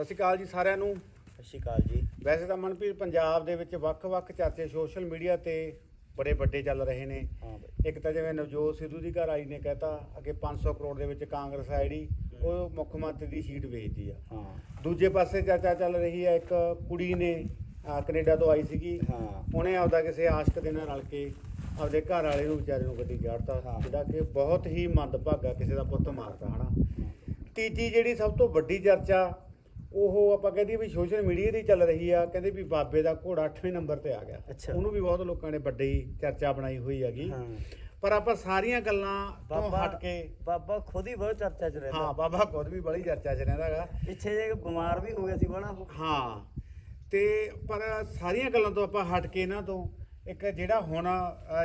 ਸਤਿ ਸ਼੍ਰੀ ਅਕਾਲ ਜੀ ਸਾਰਿਆਂ ਨੂੰ। ਸਤਿ ਸ਼੍ਰੀ ਅਕਾਲ ਜੀ। ਵੈਸੇ ਤਾਂ ਮਨਪ੍ਰੀਤ ਪੰਜਾਬ ਦੇ ਵਿੱਚ ਵੱਖ-ਵੱਖ ਚਰਚੇ ਸੋਸ਼ਲ ਮੀਡੀਆ ਤੇ ਬੜੇ ਵੱਡੇ ਚੱਲ ਰਹੇ ਨੇ। ਹਾਂ ਬਾਈ। ਇੱਕ ਤਾਂ ਜਿਵੇਂ ਨਵਜੋਤ ਸਿੱਧੂ ਦੀ ਘਰ ਆਈ ਨੇ ਕਹਿਤਾ ਅੱਗੇ 500 ਕਰੋੜ ਦੇ ਵਿੱਚ ਕਾਂਗਰਸ ਆਈਡੀ ਉਹ ਮੁੱਖ ਮੰਤਰੀ ਦੀ ਸੀਟ ਵੇਚਦੀ ਆ। ਹਾਂ। ਦੂਜੇ ਪਾਸੇ ਚਰਚਾ ਚੱਲ ਰਹੀ ਹੈ ਇੱਕ ਕੁੜੀ ਨੇ ਅਹ, ਕੈਨੇਡਾ ਤੋਂ ਆਈ ਸੀਗੀ। ਹਾਂ। ਉਹਨੇ ਆਪਦਾ ਕਿਸੇ ਆਸ਼ਕ ਦੇ ਨਾਲ ਰਲ ਕੇ ਆਪਦੇ ਘਰ ਵਾਲੇ ਨੂੰ ਵਿਚਾਰੇ ਨੂੰ ਗੱਡੀ ਚਾੜਤਾ ਹਾਂ। ਜਿਹੜਾ ਕਿ ਬਹੁਤ ਹੀ ਮੰਦਭਾਗਾ ਕਿਸੇ ਦਾ ਪੁੱਤ ਮਾਰਤਾ ਹਨਾ। ਤੀਜੀ ਜਿਹੜੀ ਸਭ ਤੋਂ ਵੱਡੀ ਚਰਚਾ ਉਹ ਆਪਾਂ ਕਹਿੰਦੇ ਵੀ ਸੋਸ਼ਲ ਮੀਡੀਆ ਦੀ ਚੱਲ ਰਹੀ ਆ ਕਹਿੰਦੇ ਵੀ ਬਾਬੇ ਦਾ ਘੋੜਾ 8ਵੇਂ ਨੰਬਰ ਤੇ ਆ ਗਿਆ। ਅੱਛਾ। ਉਹਨੂੰ ਵੀ ਬਹੁਤ ਲੋਕਾਂ ਨੇ ਵੱਡੀ ਚਰਚਾ ਬਣਾਈ ਹੋਈ ਹੈਗੀ। ਹਾਂ। ਪਰ ਆਪਾਂ ਸਾਰੀਆਂ ਗੱਲਾਂ ਤੋਂ ਬਾਬਾ ਹਟ ਕੇ ਬਾਬਾ ਖੁਦ ਹੀ ਬਹੁਤ ਚਰਚਾ ਚ ਹਾਂ ਰਹਿੰਦਾ ਬਾਬਾ ਖੁਦ ਵੀ ਬੜੀ ਚਰਚਾ 'ਚ ਰਹਿੰਦਾ ਹੈਗਾ ਪਿੱਛੇ ਜੇ ਬਿਮਾਰ ਵੀ ਹੋ ਗਿਆ ਸੀ ਬਣਾ ਉਹ ਹਾਂ ਤੇ ਪਰ ਸਾਰੀਆਂ ਗੱਲਾਂ ਤੋਂ ਆਪਾਂ ਹਟ ਕੇ ਇਹਨਾਂ ਤੋਂ ਇੱਕ ਜਿਹੜਾ ਹੁਣ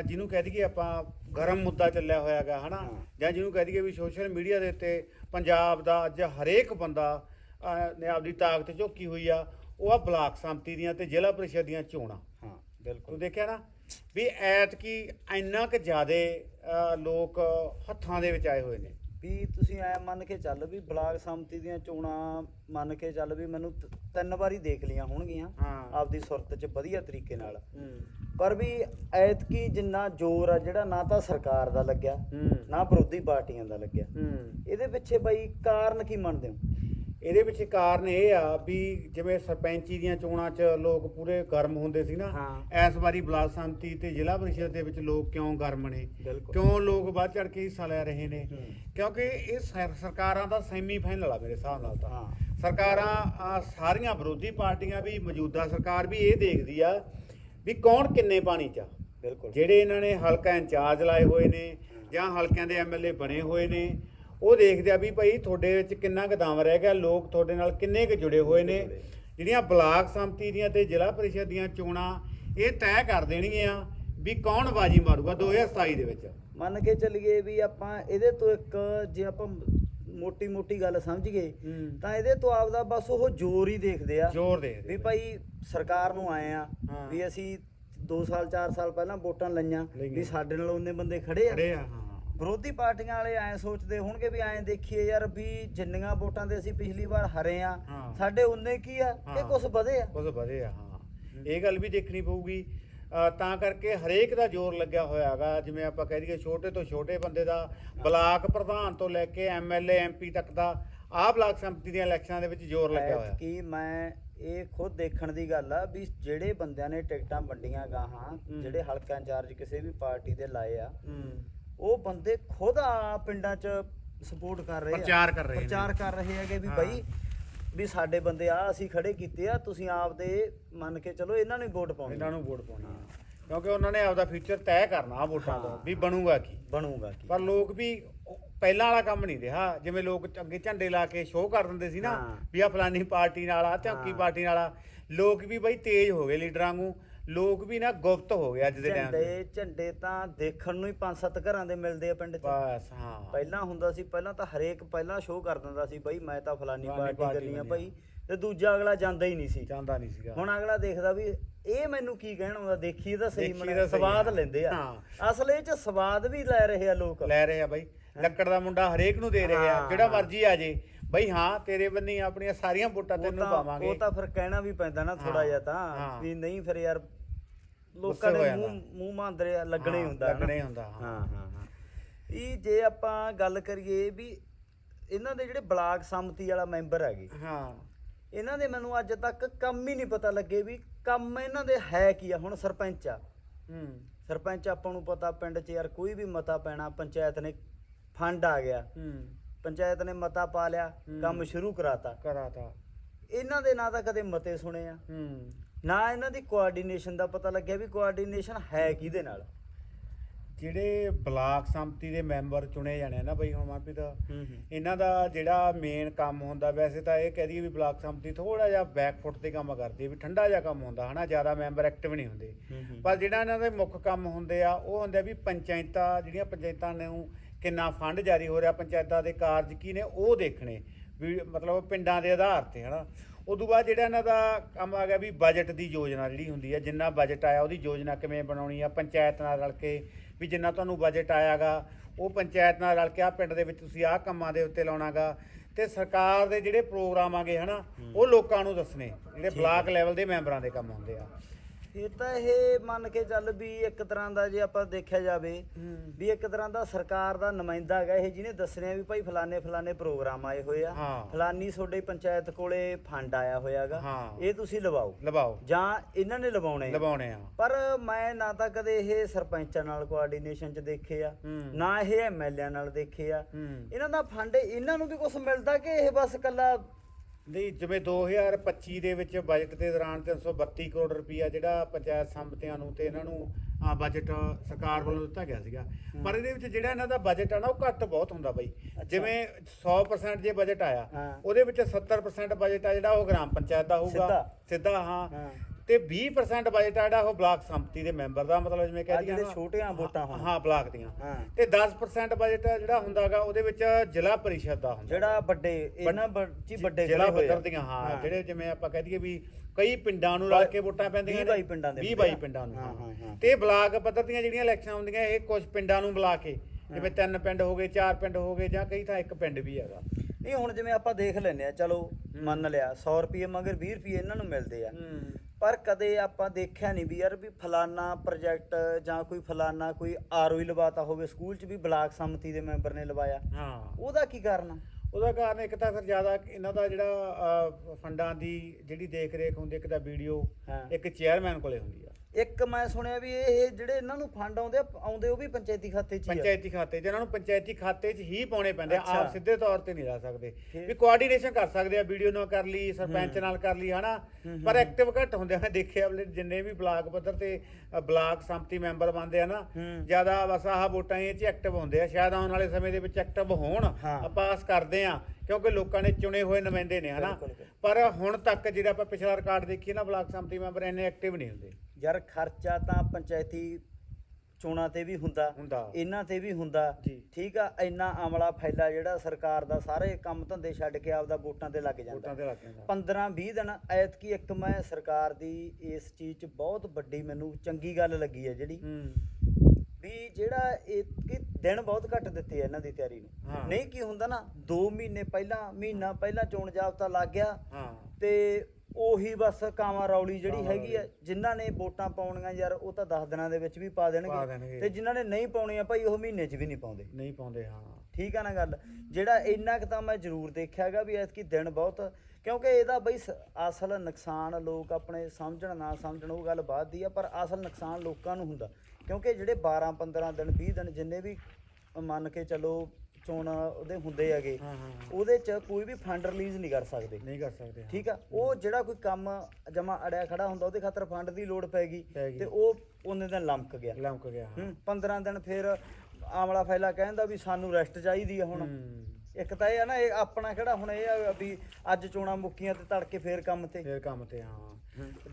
ਜਿਹਨੂੰ ਕਹਿ ਦਈਏ ਆਪਾਂ ਗਰਮ ਮੁੱਦਾ ਚੱਲਿਆ ਹੋਇਆਗਾ ਹਨਾ? ਹਾਂ। ਜਾਂ ਜਿਹਨੂੰ ਕਹਿ ਦਈਏ ਵੀ ਸੋਸ਼ਲ ਮੀਡੀਆ ਦੇ ਉੱਤੇ ਪੰਜਾਬ ਦਾ ਅੱਜ ਹਰੇਕ ਬੰਦਾ ਨੇ ਆਪਦੀ ਤਾਕਤ ਝੋਕੀ ਹੋਈ ਆ ਉਹ ਆ ਬਲਾਕ ਸੰਮਤੀ ਦੀਆਂ ਤੇ ਜ਼ਿਲ੍ਹਾ ਪ੍ਰੀਸ਼ਦ ਦੀਆਂ ਚੋਣਾਂ। ਹਾਂ ਤੂੰ ਬਿਲਕੁਲ ਦੇਖਿਆ ਨਾ ਵੀ ਐਤਕੀ ਇੰਨਾ ਕੁ ਜ਼ਿਆਦੇ ਲੋਕ ਹੱਥਾਂ ਦੇ ਵਿੱਚ ਆਏ ਹੋਏ ਨੇ। ਵੀ ਤੁਸੀਂ ਐ ਮੰਨ ਕੇ ਚੱਲ ਵੀ ਬਲਾਕ ਸੰਮਤੀ ਦੀਆਂ ਚੋਣਾਂ ਮੰਨ ਕੇ ਚੱਲ ਵੀ ਮੈਨੂੰ ਤ- ਤਿੰਨ ਵਾਰੀ ਦੇਖ ਲੀਆਂ ਹੋਣਗੀਆਂ ਆਪਦੀ ਸੁਰਤ 'ਚ ਵਧੀਆ ਤਰੀਕੇ ਨਾਲ। ਪਰ ਵੀ ਐਤਕੀ ਜਿੰਨਾ ਜ਼ੋਰ ਆ ਜਿਹੜਾ ਨਾ ਤਾਂ ਸਰਕਾਰ ਦਾ ਲੱਗਿਆ ਨਾ ਵਿਰੋਧੀ ਪਾਰਟੀਆਂ ਦਾ ਲੱਗਿਆ। ਇਹਦੇ ਪਿੱਛੇ ਬਾਈ ਕਾਰਨ ਕੀ ਮੰਨਦੇ ਹੋ? ਇਹਦੇ ਵਿੱਚ ਕਾਰਨ ਇਹ ਆ ਵੀ ਜਿਵੇਂ ਸਰਪੰਚੀ ਦੀਆਂ ਚੋਣਾਂ 'ਚ ਲੋਕ ਪੂਰੇ ਗਰਮ ਹੁੰਦੇ ਸੀ ਨਾ ਹਾਂ। ਇਸ ਵਾਰੀ ਬਲਾਕ ਸੰਮਤੀ ਤੇ ਜ਼ਿਲ੍ਹਾ ਪਰਿਸ਼ਦ ਦੇ ਵਿੱਚ ਲੋਕ ਕਿਉਂ ਗਰਮ ਨੇ? ਬਿਲਕੁਲ। ਕਿਉਂ ਲੋਕ ਵੱਧ ਚੜ ਕੇ ਹਿੱਸਾ ਲੈ ਰਹੇ ਨੇ। ਕਿਉਂਕਿ ਇਹ ਸਰ- ਸਰਕਾਰਾਂ ਦਾ ਸੈਮੀ ਫਾਈਨਲ ਆ ਮੇਰੇ ਹਿਸਾਬ ਨਾਲ ਤਾਂ। ਹਾਂ। ਸਰਕਾਰਾਂ ਅਹ, ਸਾਰੀਆਂ ਵਿਰੋਧੀ ਪਾਰਟੀਆਂ ਵੀ ਮੌਜੂਦਾ ਸਰਕਾਰ ਵੀ ਇਹ ਦੇਖਦੀ ਆ ਵੀ ਕੌਣ ਕਿੰਨੇ ਪਾਣੀ 'ਚ ਆ। ਬਿਲਕੁਲ। ਜਿਹੜੇ ਇਹਨਾਂ ਨੇ ਹਲਕਾ ਇੰਚਾਰਜ ਲਾਏ ਹੋਏ ਨੇ ਜਾਂ ਹਲਕਿਆਂ ਦੇ ਐਮਐਲਏ ਬਣੇ ਹੋਏ ਨੇ ਉਹ ਦੇਖਦੇ ਆ ਵੀ ਭਾਈ ਤੁਹਾਡੇ ਵਿੱਚ ਕਿੰਨਾ ਕੁ ਦਮ ਰਹਿ ਗਿਆ ਲੋਕ ਤੁਹਾਡੇ ਨਾਲ ਕਿੰਨੇ ਕੁ ਜੁੜੇ ਹੋਏ ਨੇ। ਜਿਹੜੀਆਂ ਬਲਾਕ ਸੰਮਤੀ ਦੀਆਂ ਤੇ ਜ਼ਿਲ੍ਹਾ ਪਰਿਸ਼ਦ ਦੀਆਂ ਚੋਣਾਂ ਇਹ ਤੈਅ ਕਰ ਦੇਣਗੀਆਂ ਵੀ ਕੌਣ ਬਾਜੀ ਮਾਰੂਗਾ 2027 ਦੇ ਵਿੱਚ। ਮੰਨ ਕੇ ਚੱਲੀਏ ਵੀ ਆਪਾਂ ਇਹਦੇ ਤੋਂ ਇੱਕ ਜੇ ਆਪਾਂ ਮੋਟੀ ਮੋਟੀ ਗੱਲ ਸਮਝ ਗਏ ਤਾਂ ਇਹਦੇ ਤੋਂ ਆਪਦਾ ਬਸ ਉਹ ਜ਼ੋਰ ਹੀ ਦੇਖਦੇ ਆ ਜ਼ੋਰ ਦੇ ਵੀ ਭਾਈ ਸਰਕਾਰ ਨੂੰ ਆਏ ਆ। ਵੀ ਅਸੀਂ 2 ਸਾਲ 4 ਸਾਲ ਪਹਿਲਾਂ ਵੋਟਾਂ ਲਈਆਂ। ਵੀ ਸਾਡੇ ਨਾਲ ਉਹਨੇ ਬੰਦੇ ਖੜੇ ਆ। ਖੜੇ ਆ ਵਿਰੋਧੀ ਪਾਰਟੀਆਂ ਵਾਲੇ ਐਂ ਸੋਚਦੇ ਹੋਣਗੇ ਵੀ ਐਂ ਦੇਖੀਏ ਯਾਰ ਵੀ ਜਿੰਨੀਆਂ ਵੋਟਾਂ ਦੇ ਅਸੀਂ ਪਿਛਲੀ ਵਾਰ ਹਰੇ ਆ ਹਾਂ। ਸਾਡੇ ਉਹਨੇ ਕੀ ਆ? ਕਿ ਹਾਂ। ਕੁਝ ਵਧੇ ਆ। ਕੁਝ ਵਧੇ ਆ ਹਾਂ। ਇਹ ਗੱਲ ਵੀ ਦੇਖਣੀ ਪਊਗੀ। ਅ, ਤਾਂ ਕਰਕੇ ਹਰੇਕ ਦਾ ਜ਼ੋਰ ਲੱਗਿਆ ਹੋਇਆ ਹੈਗਾ। ਜਿਵੇਂ ਆਪਾਂ ਕਹਿ ਦਈਏ ਛੋਟੇ ਤੋਂ ਛੋਟੇ ਬੰਦੇ ਦਾ ਬਲਾਕ ਪ੍ਰਧਾਨ ਤੋਂ ਲੈ ਕੇ ਐਮਐਲਏ ਐਮਪੀ ਤੱਕ ਦਾ ਆਹ ਬਲਾਕ ਸੰਮਤੀ ਦੀਆਂ ਇਲੈਕਸ਼ਨਾਂ ਦੇ ਵਿੱਚ ਜ਼ੋਰ ਲੱਗਿਆ ਹੋਇਆ। ਕਿ ਮੈਂ ਇਹ ਖੁਦ ਦੇਖਣ ਦੀ ਗੱਲ ਆ ਵੀ ਜਿਹੜੇ ਬੰਦਿਆਂ ਨੇ ਟਿਕਟਾਂ ਵੰਡੀਆਂ ਗਾਹਾਂ ਹੂੰ। ਜਿਹੜੇ ਹਲਕਾ ਇੰਚਾਰਜ ਕਿਸੇ ਵੀ ਪਾਰਟੀ ਦੇ ਲਾਏ ਆ ਹੂੰ। ਉਹ ਬੰਦੇ ਖੁਦ ਆ ਪਿੰਡਾਂ 'ਚ ਸਪੋਰਟ ਕਰ ਰਹੇ ਆ ਪ੍ਰਚਾਰ ਕਰ ਰਹੇ ਨੇ। ਪ੍ਰਚਾਰ ਕਰ ਰਹੇ ਹੈਗੇ ਵੀ। ਬਈ ਵੀ ਸਾਡੇ ਬੰਦੇ ਆ ਅਸੀਂ ਖੜੇ ਕੀਤੇ ਆ ਤੁਸੀਂ ਆਪਦੇ ਮੰਨ ਕੇ ਚਲੋ ਇਹਨਾਂ ਨੂੰ ਵੋਟ ਪਾਉਣੀ ਇਹਨਾਂ ਨੂੰ ਵੋਟ ਪਾਉਣੀ ਕਿਉਂਕਿ ਉਹਨਾਂ ਨੇ ਆਪਦਾ ਫਿਊਚਰ ਤੈਅ ਕਰਨਾ ਆ ਵੋਟਾਂ ਤੋਂ। ਵੀ ਬਣੂਗਾ ਕੀ ਬਣੂਗਾ ਕੀ ਪਰ ਲੋਕ ਵੀ ਪਹਿਲਾਂ ਵਾਲਾ ਕੰਮ ਨਹੀਂ ਰਿਹਾ ਜਿਵੇਂ ਲੋਕ ਅੱਗੇ ਝੰਡੇ ਲਾ ਕੇ ਸ਼ੋਅ ਕਰ ਦਿੰਦੇ ਸੀ ਨਾ। ਵੀ ਆ ਫਲਾਨੀ ਪਾਰਟੀ ਨਾਲ ਆ ਹਾਂ। ਪਾਰਟੀ ਨਾਲ ਆ ਲੋਕ ਵੀ ਬਈ ਤੇਜ਼ ਹੋ ਗਏ ਲੀਡਰਾਂ ਨੂੰ ਲੋਕ ਵੀ ਨਾ ਗੁਪਤ ਹੋ ਗਏ ਅੱਜ ਦੇ ਟਾਈਮ ਤੇ। ਝੰਡੇ ਝੰਡੇ ਤਾਂ ਦੇਖਣ ਨੂੰ ਹੀ ਪੰਜ ਸੱਤ ਘਰਾਂ ਦੇ ਮਿਲਦੇ ਆ ਪਿੰਡ 'ਚ। ਬਸ ਹਾਂ। ਪਹਿਲਾਂ ਹੁੰਦਾ ਸੀ ਪਹਿਲਾਂ ਤਾਂ ਹਰੇਕ ਪਹਿਲਾਂ ਸ਼ੋਅ ਕਰ ਦਿੰਦਾ ਸੀ ਬਈ ਮੈਂ ਤਾਂ ਫਲਾਨੀ ਪਾਰਟੀ ਕਰਨੀ ਆ ਭਾਈ ਤੇ ਦੂਜਾ ਅਗਲਾ ਜਾਂਦਾ ਹੀ ਨਹੀਂ ਸੀ। ਚਾਹੁੰਦਾ ਨਹੀਂ ਸੀਗਾ। ਹੁਣ ਅਗਲਾ ਦੇਖਦਾ ਵੀ ਇਹ ਮੈਨੂੰ ਕੀ ਕਹਿਣ ਆਉਂਦਾ ਦੇਖੀਏ ਤਾਂ ਸਹੀ ਮਨ ਸਵਾਦ। ਲੈਂਦੇ ਆ। ਹਾਂ। ਅਸਲ ਇਹ ਚ ਸਵਾਦ ਵੀ ਲੈ ਰਹੇ ਆ ਲੋਕ। ਲੈ ਰਹੇ ਆ ਬਾਈ। ਲੱਕੜ ਦਾ ਮੁੰਡਾ ਹਰੇਕ ਨੂੰ ਦੇ ਰਹੇ। ਆ ਜਿਹੜਾ। ਮਰਜ਼ੀ ਆ ਜੇ। ਬਈ ਹਾਂ ਤੇਰੇ ਬੰਨੀ ਆਪਣੀਆਂ ਸਾਰੀਆਂ ਵੋਟਾਂ ਤੈਨੂੰ ਪਾਵਾਂਗੇ ਉਹ ਤਾਂ ਫਿਰ ਕਹਿਣਾ ਵੀ ਪੈਂਦਾ ਨਾ ਥੋੜਾ ਜਿਹਾ ਤਾਂ। ਵੀ ਨਹੀਂ ਫਿਰ ਯਾਰ ਲੋਕਾਂ ਦੇ। ਮੂੰਹ ਮੂੰਹ ਮਾਂਦਰੇ ਲੱਗਣੇ ਹੁੰਦਾ। ਲੱਗਣਾ ਹੁੰਦਾ। ਹਾਂ ਹਾਂ ਹਾਂ ਇਹ ਜੇ ਆਪਾਂ ਗੱਲ ਕਰੀਏ ਵੀ ਇਹਨਾਂ ਦੇ ਜਿਹੜੇ ਬਲਾਕ ਸੰਮਤੀ ਵਾਲਾ ਮੈਂਬਰ ਹੈਗੇ ਹਾਂ ਇਹਨਾਂ ਦੇ ਮੈਨੂੰ ਅੱਜ ਤੱਕ ਕੰਮ ਹੀ ਨਹੀਂ ਪਤਾ ਲੱਗੇ ਵੀ ਕੰਮ ਇਹਨਾਂ ਦੇ ਹੈ ਕੀ ਆ ਹੁਣ ਸਰਪੰਚ ਆ ਹੂੰ ਸਰਪੰਚ ਆਪਾਂ ਨੂੰ ਪਤਾ ਪਿੰਡ 'ਚ ਯਾਰ ਕੋਈ ਵੀ ਮਤਾ ਪੈਣਾ ਪੰਚਾਇਤ ਨੇ ਫੰਡ ਆ ਗਿਆ ਹੂੰ ਪੰਚਾਇਤ ਨੇ ਮਤਾ ਪਾ ਲਿਆ ਹੂੰ। ਕੰਮ ਸ਼ੁਰੂ ਕਰਾਤਾ। ਕਰਾਤਾ। ਇਹਨਾਂ ਦੇ ਨਾ ਤਾਂ ਕਦੇ ਮਤੇ ਸੁਣੇ ਆ। ਹੂੰ। ਨਾ ਇਹਨਾਂ ਦੀ ਕੋਆਰਡੀਨੇਸ਼ਨ ਦਾ ਪਤਾ ਲੱਗਿਆ ਵੀ ਕੋਆਰਡੀਨੇਸ਼ਨ ਹੈ ਕਿਹਦੇ ਨਾਲ। ਜਿਹੜੇ ਬਲਾਕ ਸੰਮਤੀ ਦੇ ਮੈਂਬਰ ਚੁਣੇ ਜਾਣੇ ਆ ਨਾ ਬਈ ਹੁਣ ਮਾਪੀ ਦਾ ਹੂੰ ਹੂੰ। ਇਹਨਾਂ ਦਾ ਜਿਹੜਾ ਮੇਨ ਕੰਮ ਹੁੰਦਾ ਵੈਸੇ ਤਾਂ ਇਹ ਕਹਿ ਦਈਏ ਵੀ ਬਲਾਕ ਸੰਮਤੀ ਥੋੜਾ ਜਿਹਾ ਬੈਕ ਫੁੱਟ ਤੇ ਕੰਮ ਕਰਦੀ ਹੈ ਵੀ ਠੰਡਾ ਜਿਹਾ ਕੰਮ ਹੁੰਦਾ ਹਨਾ ਜ਼ਿਆਦਾ ਮੈਂਬਰ ਐਕਟਿਵ ਨਹੀਂ ਹੁੰਦੇ। ਪਰ ਜਿਹੜਾ ਇਹਨਾਂ ਦੇ ਮੁੱਖ ਕੰਮ ਹੁੰਦੇ ਆ ਉਹ ਹੁੰਦੇ ਆ ਵੀ ਪੰਚਾਇਤਾਂ ਜਿਹੜੀਆਂ ਪੰਚਾਇਤਾਂ ਨੂੰ ਕਿੰਨਾ ਫੰਡ ਜਾਰੀ ਹੋ ਰਿਹਾ ਪੰਚਾਇਤਾਂ ਦੇ ਕਾਰਜ ਕੀ ਨੇ ਉਹ ਦੇਖਣੇ ਵੀ ਮਤਲਬ ਪਿੰਡਾਂ ਦੇ ਆਧਾਰ ਤੇ ਹਨਾ। ਉਦੋਂ ਬਾਅਦ ਜਿਹੜਾ ਇਹਨਾਂ ਦਾ ਕੰਮ ਆ ਗਿਆ ਵੀ ਬਜਟ ਦੀ ਯੋਜਨਾ ਜਿਹੜੀ ਹੁੰਦੀ ਹੈ ਜਿੰਨਾ ਬਜਟ ਆਇਆ ਉਹਦੀ ਯੋਜਨਾ ਕਿਵੇਂ ਬਣਾਉਣੀ ਆ ਪੰਚਾਇਤ ਨਾਲ ਰਲ ਕੇ ਵੀ ਜਿੰਨਾ ਤੁਹਾਨੂੰ ਬਜਟ ਆਇਆਗਾ ਉਹ ਪੰਚਾਇਤ ਨਾਲ ਰਲ ਕੇ ਆ ਪਿੰਡ ਦੇ ਵਿੱਚ ਤੁਸੀਂ ਆਹ ਕੰਮਾਂ ਦੇ ਉੱਤੇ ਲਾਉਣਾਗਾ। ਤੇ ਸਰਕਾਰ ਦੇ ਜਿਹੜੇ ਪ੍ਰੋਗਰਾਮ ਆਗੇ ਹਨਾ ਉਹ ਲੋਕਾਂ ਨੂੰ ਦੱਸਣੇ ਜਿਹੜੇ ਬਲਾਕ ਲੈਵਲ ਦੇ ਮੈਂਬਰਾਂ ਦੇ ਕੰਮ ਹੁੰਦੇ ਆ। ਇਹ ਤਾਂ ਇਹ ਮੰਨ ਕੇ ਚੱਲ ਵੀ ਇੱਕ ਤਰ੍ਹਾਂ ਦਾ ਜੇ ਆਪਾਂ ਦੇਖਿਆ ਜਾਵੇ ਵੀ ਇੱਕ ਤਰ੍ਹਾਂ ਦਾ ਸਰਕਾਰ ਦਾ ਨੁਮਾਇੰਦਾ ਹੈਗਾ ਇਹ ਜਿਹਨੇ ਦੱਸਣਿਆ ਵੀ ਭਾਈ ਫਲਾਣੇ ਫਲਾਣੇ ਪ੍ਰੋਗਰਾਮ ਆਏ ਹੋਏ ਆ। ਫਲਾਨੀ ਤੁਹਾਡੇ ਪੰਚਾਇਤ ਕੋਲੇ ਫੰਡ ਆਇਆ ਹੋਇਆਗਾ। ਇਹ ਤੁਸੀਂ ਲਵਾਓ ਲਵਾਓ ਜਾਂ ਇਹਨਾਂ ਨੇ ਲਵਾਉਣੇ। ਲਵਾਉਣੇ ਆ ਪਰ ਮੈਂ ਨਾ ਤਾਂ ਕਦੇ ਇਹ ਸਰਪੰਚਾਂ ਨਾਲ ਕੋਆਰਡੀਨੇਸ਼ਨ 'ਚ ਦੇਖੇ ਆ। ਨਾ ਇਹ ਐਮਐਲਏ ਨਾਲ ਦੇਖੇ ਆ ਇਹਨਾਂ ਦਾ ਫੰਡ ਇਹਨਾਂ ਨੂੰ ਵੀ ਕੁਝ ਮਿਲਦਾ ਕਿ ਇਹ ਬਸ ਕੱਲਾ ਨਹੀਂ ਜਿਵੇਂ 2025 ਦੇ ਵਿੱਚ ਬਜਟ ਦੇ ਦੌਰਾਨ 332 ਕਰੋੜ ਰੁਪਈਆ ਜਿਹੜਾ ਪੰਚਾਇਤ ਸੰਮਤੀਆਂ ਨੂੰ ਤੇ ਇਹਨਾਂ ਨੂੰ ਆ ਬਜਟ ਸਰਕਾਰ ਵੱਲੋਂ ਦਿੱਤਾ ਗਿਆ ਸੀਗਾ ਪਰ ਇਹਦੇ ਵਿੱਚ ਜਿਹੜਾ ਇਹਨਾਂ ਦਾ ਬਜਟ ਆ ਨਾ ਉਹ ਘੱਟ ਬਹੁਤ ਹੁੰਦਾ ਬਾਈ ਜਿਵੇਂ 100% ਜੇ ਬਜਟ ਆਇਆ। ਉਹਦੇ ਵਿੱਚ 70% ਬਜਟ ਆ ਜਿਹੜਾ ਉਹ ਗ੍ਰਾਮ ਪੰਚਾਇਤ ਦਾ ਹੋਊਗਾ ਸਿੱਧਾ। ਹਾਂ। ਤੇ 20% ਬਜਟ ਆ ਜਿਹੜਾ ਉਹ ਬਲਾਕ ਸੰਮਤੀ ਦੇ ਮੈਂਬਰ ਦਾ ਮਤਲਬ ਜਿਵੇਂ ਕਹਿ ਦਈਏ ਨਾ- ਛੋਟੀਆਂ ਵੋਟਾਂ ਹੋਣ। ਹਾਂ ਬਲਾਕ ਦੀਆਂ। ਤੇ 10% ਬਜਟ ਜਿਹੜਾ ਹੁੰਦਾਗਾ ਉਹਦੇ ਵਿੱਚ ਜ਼ਿਲ੍ਹਾ ਪਰਿਸ਼ਦ ਦਾ ਹੁੰਦਾ। ਜਿਹੜਾ ਵੱਡੇ ਇਹਨਾਂ ਹੀ ਵੱਡੇ ਜ਼ਿਲ੍ਹਾ। ਪੱਧਰ ਦੀਆਂ ਹਾਂ ਜਿਹੜੇ ਜਿਵੇਂ ਆਪਾਂ ਕਹਿ ਦਈਏ ਵੀ ਕਈ ਪਿੰਡਾਂ ਨੂੰ ਰਲ ਕੇ ਵੋਟਾਂ ਪੈਂਦੀਆਂ ਵੀਹ ਬਾਈ ਪਿੰਡਾਂ ਦੇ 20 ਹੁੰਦੇ ਬਾਈ ਆ। ਪਿੰਡਾਂ ਨੂੰ ਹਾਂ। ਤੇ ਬਲਾਕ ਪੱਧਰ ਦੀਆਂ ਜਿਹੜੀਆਂ ਇਲੈਕਸ਼ਨਾਂ ਹੁੰਦੀਆਂ ਇਹ ਕੁਝ ਪਿੰਡਾਂ ਨੂੰ ਬੁਲਾ ਕੇ ਜਿਵੇਂ ਤਿੰਨ ਪਿੰਡ ਹੋ ਗਏ ਚਾਰ ਪਿੰਡ ਹੋ ਗਏ ਜਾਂ ਕਈ ਥਾਂ ਇੱਕ ਪਿੰਡ ਵੀ ਹੈਗਾ। ਨਹੀਂ ਹੁਣ ਜਿਵੇਂ ਆਪਾਂ ਦੇਖ ਲੈਨੇ ਆ ਚਲੋ ਮੰਨ ਲਿਆ 100 ਰੁਪਏ ਮਗਰ 20 ਰੁਪਏ ਇਹਨਾਂ ਨੂੰ ਮਿਲਦੇ ਆ। ਪਰ ਕਦੇ ਆਪਾਂ ਦੇਖਿਆ ਨਹੀਂ ਵੀ ਯਾਰ ਵੀ ਫਲਾਨਾ ਪ੍ਰੋਜੈਕਟ ਜਾਂ ਕੋਈ ਫਲਾਨਾ ਕੋਈ ਆਰਓਈ ਲਵਾਤਾ ਹੋਵੇ ਸਕੂਲ 'ਚ ਵੀ ਬਲਾਕ ਸੰਮਤੀ ਦੇ ਮੈਂਬਰ ਨੇ ਲਵਾਇਆ ਹਾਂ ਉਹਦਾ ਕੀ ਕਾਰਨ ਆ? ਉਹਦਾ ਕਾਰਨ ਇੱਕ ਤਾਂ ਫਿਰ ਜ਼ਿਆਦਾ ਇਹਨਾਂ ਦਾ ਜਿਹੜਾ ਅਹ, ਫੰਡਾਂ ਦੀ ਜਿਹੜੀ ਦੇਖ ਰੇਖ ਹੁੰਦੀ ਇੱਕ ਤਾਂ ਵੀਡੀਓ ਹਾਂ। ਇੱਕ ਚੇਅਰਮੈਨ ਕੋਲੇ ਹੁੰਦੀ ਆ ਇੱਕ ਮੈਂ ਸੁਣਿਆ ਵੀ ਇਹ ਜਿਹੜੇ ਇਹਨਾਂ ਨੂੰ ਫੰਡ ਆਉਂਦੇ ਆ ਆਉਂਦੇ ਉਹ ਵੀ ਪੰਚਾਇਤੀ ਖਾਤੇ 'ਚ ਹੀ ਆ ਪੰਚਾਇਤੀ ਖਾਤੇ ਜਿਹਨਾਂ ਨੂੰ ਪੰਚਾਇਤੀ ਖਾਤੇ 'ਚ ਹੀ ਪਾਉਣੇ ਪੈਂਦੇ ਆ ਅੱਛਾ। ਆਪ ਸਿੱਧੇ ਤੌਰ ਤੇ ਨਹੀਂ ਲਾ ਸਕਦੇ ਠੀਕ। ਵੀ ਕੋਆਰਡੀਨੇਸ਼ਨ ਕਰ ਸਕਦੇ ਆ ਵੀਡੀਓ ਨਾਲ ਕਰ ਲਈ ਸਰਪੰਚ ਨਾਲ ਕਰ ਲਈ ਹਨਾ ਪਰ ਐਕਟਿਵ ਘੱਟ ਹੁੰਦੇ ਆ ਮੈਂ ਦੇਖਿਆ ਵਾਲੇ ਜਿੰਨੇ ਵੀ ਬਲਾਕ ਪੱਧਰ ਤੇ ਅ, ਬਲਾਕ ਸੰਮਤੀ ਮੈਂਬਰ ਬਣਦੇ ਆ ਨਾ ਹੂੰ। ਜ਼ਿਆਦਾ ਬਸ ਆਹ ਵੋਟਾਂ ਇਹ 'ਚ ਐਕਟਿਵ ਹੁੰਦੇ ਆ ਸ਼ਾਇਦ ਆਉਣ ਵਾਲੇ ਸਮੇਂ ਦੇ ਵਿੱਚ ਐਕਟਿਵ ਹੋਣ ਹਾਂ। ਆਪਾਂ ਆਸ ਕਰਦੇ ਆ ਕਿਉਂਕਿ ਲੋਕਾਂ ਨੇ ਚੁਣੇ ਹੋਏ ਨੁਮਾਇੰਦੇ ਨੇ ਹਨਾ ਬਿਲਕੁਲ। ਪਰ ਹੁਣ ਤੱਕ ਜਿਹੜਾ ਆਪਾਂ ਪਿਛਲਾ ਰਿਕਾਰਡ ਦੇਖੀਏ ਨਾ ਬਲਾਕ ਸੰਮਤੀ ਮੈਂਬਰ ਇੰਨੇ ਐਕਟਿਵ ਨਹੀਂ ਹੁੰਦੇ ਯਾਰ ਖਰਚਾ ਤਾਂ ਪੰਚਾਇਤੀ ਚੋਣਾਂ ਤੇ ਵੀ ਹੁੰਦਾ ਹੁੰਦਾ। ਇਹਨਾਂ ਤੇ ਵੀ ਹੁੰਦਾ। ਜੀ। ਠੀਕ ਆ ਇੰਨਾ ਆਮਲਾ ਫੈਲਾ ਜਿਹੜਾ ਸਰਕਾਰ ਦਾ ਸਾਰੇ ਕੰਮ ਧੰਦੇ ਛੱਡ ਕੇ ਆਪਦਾ ਵੋਟਾਂ ਤੇ ਲੱਗ ਜਾਂਦਾ। ਵੋਟਾਂ ਤੇ ਲੱਗ ਜਾਂਦਾ। 15 20 ਦਿਨ ਐਤਕੀ ਇੱਕ ਮੈਂ ਸਰਕਾਰ ਦੀ ਇਸ ਚੀਜ਼ 'ਚ ਬਹੁਤ ਵੱਡੀ ਮੈਨੂੰ ਚੰਗੀ ਗੱਲ ਲੱਗੀ ਹੈ ਜਿਹੜੀ। ਹੂੰ। ਵੀ ਜਿਹੜਾ ਇਹ ਕਿ ਦਿਨ ਬਹੁਤ ਘੱਟ ਦਿੱਤੇ ਆ ਇਹਨਾਂ ਦੀ ਤਿਆਰੀ ਨੂੰ। ਹਾਂ। ਨਹੀਂ ਕੀ ਹੁੰਦਾ ਨਾ 2 ਮਹੀਨੇ ਪਹਿਲਾਂ ਮਹੀਨਾ ਪਹਿਲਾਂ ਚੋਣ ਜਾਬਤਾ ਲੱਗ ਗਿਆ। ਹਾਂ। ਤੇ ਉਹੀ ਬਸ ਕਾਵਾਂ ਰੌਲੀ ਜਿਹੜੀ ਹੈਗੀ ਆ ਜਿਨ੍ਹਾਂ ਨੇ ਵੋਟਾਂ ਪਾਉਣੀਆਂ ਯਾਰ ਉਹ ਤਾਂ 10 ਦਿਨਾਂ ਦੇ ਵਿੱਚ ਵੀ ਪਾ ਪਾ ਦੇਣਗੇ। ਦੇਣਗੇ। ਤੇ ਜਿਨ੍ਹਾਂ ਨੇ ਨਹੀਂ ਪਾਉਣੀਆਂ ਭਾਈ ਉਹ ਮਹੀਨੇ 'ਚ ਵੀ ਨਹੀਂ ਪਾਉਂਦੇ। ਨਹੀਂ ਪਾਉਂਦੇ ਹਾਂ। ਠੀਕ ਆ ਨਾ ਗੱਲ? ਜਿਹੜਾ ਇੰਨਾ ਕੁ ਤਾਂ ਮੈਂ ਜ਼ਰੂਰ ਦੇਖਿਆਗਾ ਵੀ ਐਤਕੀ ਦਿਨ ਬਹੁਤ ਕਿਉਂਕਿ ਇਹਦਾ ਬਈ ਸ- ਅਸਲ ਨੁਕਸਾਨ ਲੋਕ ਆਪਣੇ ਸਮਝਣ ਨਾ ਸਮਝਣ ਉਹ ਗੱਲ ਬਾਤ ਦੀ ਆ ਪਰ ਅਸਲ ਨੁਕਸਾਨ ਲੋਕਾਂ ਨੂੰ ਹੁੰਦਾ। ਕਿਉਂਕਿ ਜਿਹੜੇ 12 15 ਦਿਨ 20 ਦਿਨ ਜਿੰਨੇ ਵੀ ਮੰਨ ਕੇ ਚੱਲੋ ਚੋਣ ਉਹਦੇ ਹੁੰਦੇ ਹੈਗੇ ਹਾਂ ਹਾਂ ਉਹਦੇ 'ਚ ਕੋਈ ਵੀ ਫੰਡ ਰਿਲੀਜ਼ ਨਹੀਂ ਕਰ ਸਕਦੇ ਨਹੀਂ ਕਰ ਸਕਦੇ ਹਾਂ। ਠੀਕ ਆ ਉਹ ਜਿਹੜਾ ਕੋਈ ਕੰਮ ਜਮਾ ਅੜਿਆ ਖੜਾ ਹੁੰਦਾ ਉਹਦੇ ਖਾਤਰ ਫੰਡ ਦੀ ਲੋੜ ਪੈ ਗਈ ਪੈ ਗਈ। ਤੇ ਉਹ ਉਹਨੇ ਦਿਨ ਲੰਮਕ ਗਿਆ ਲੰਕ ਗਿਆ ਹਾਂ ਹੂੰ 15 ਦਿਨ ਫਿਰ ਆਮਲਾ ਫੈਲਾ ਕਹਿੰਦਾ ਵੀ ਸਾਨੂੰ ਰੈਸਟ ਚਾਹੀਦੀ ਆ ਹੁਣ ਹੂੰ। ਇੱਕ ਤਾਂ ਇਹ ਆ ਨਾ ਇਹ ਆਪਣਾ ਕਿਹੜਾ ਹੁਣ ਇਹ ਆ ਵੀ ਅੱਜ ਚੋਣਾਂ ਮੁੱਕੀਆਂ ਤੇ ਤੜਕੇ ਫੇਰ ਕੰਮ ਤੇ। ਫੇਰ ਕੰਮ ਤੇ ਹਾਂ।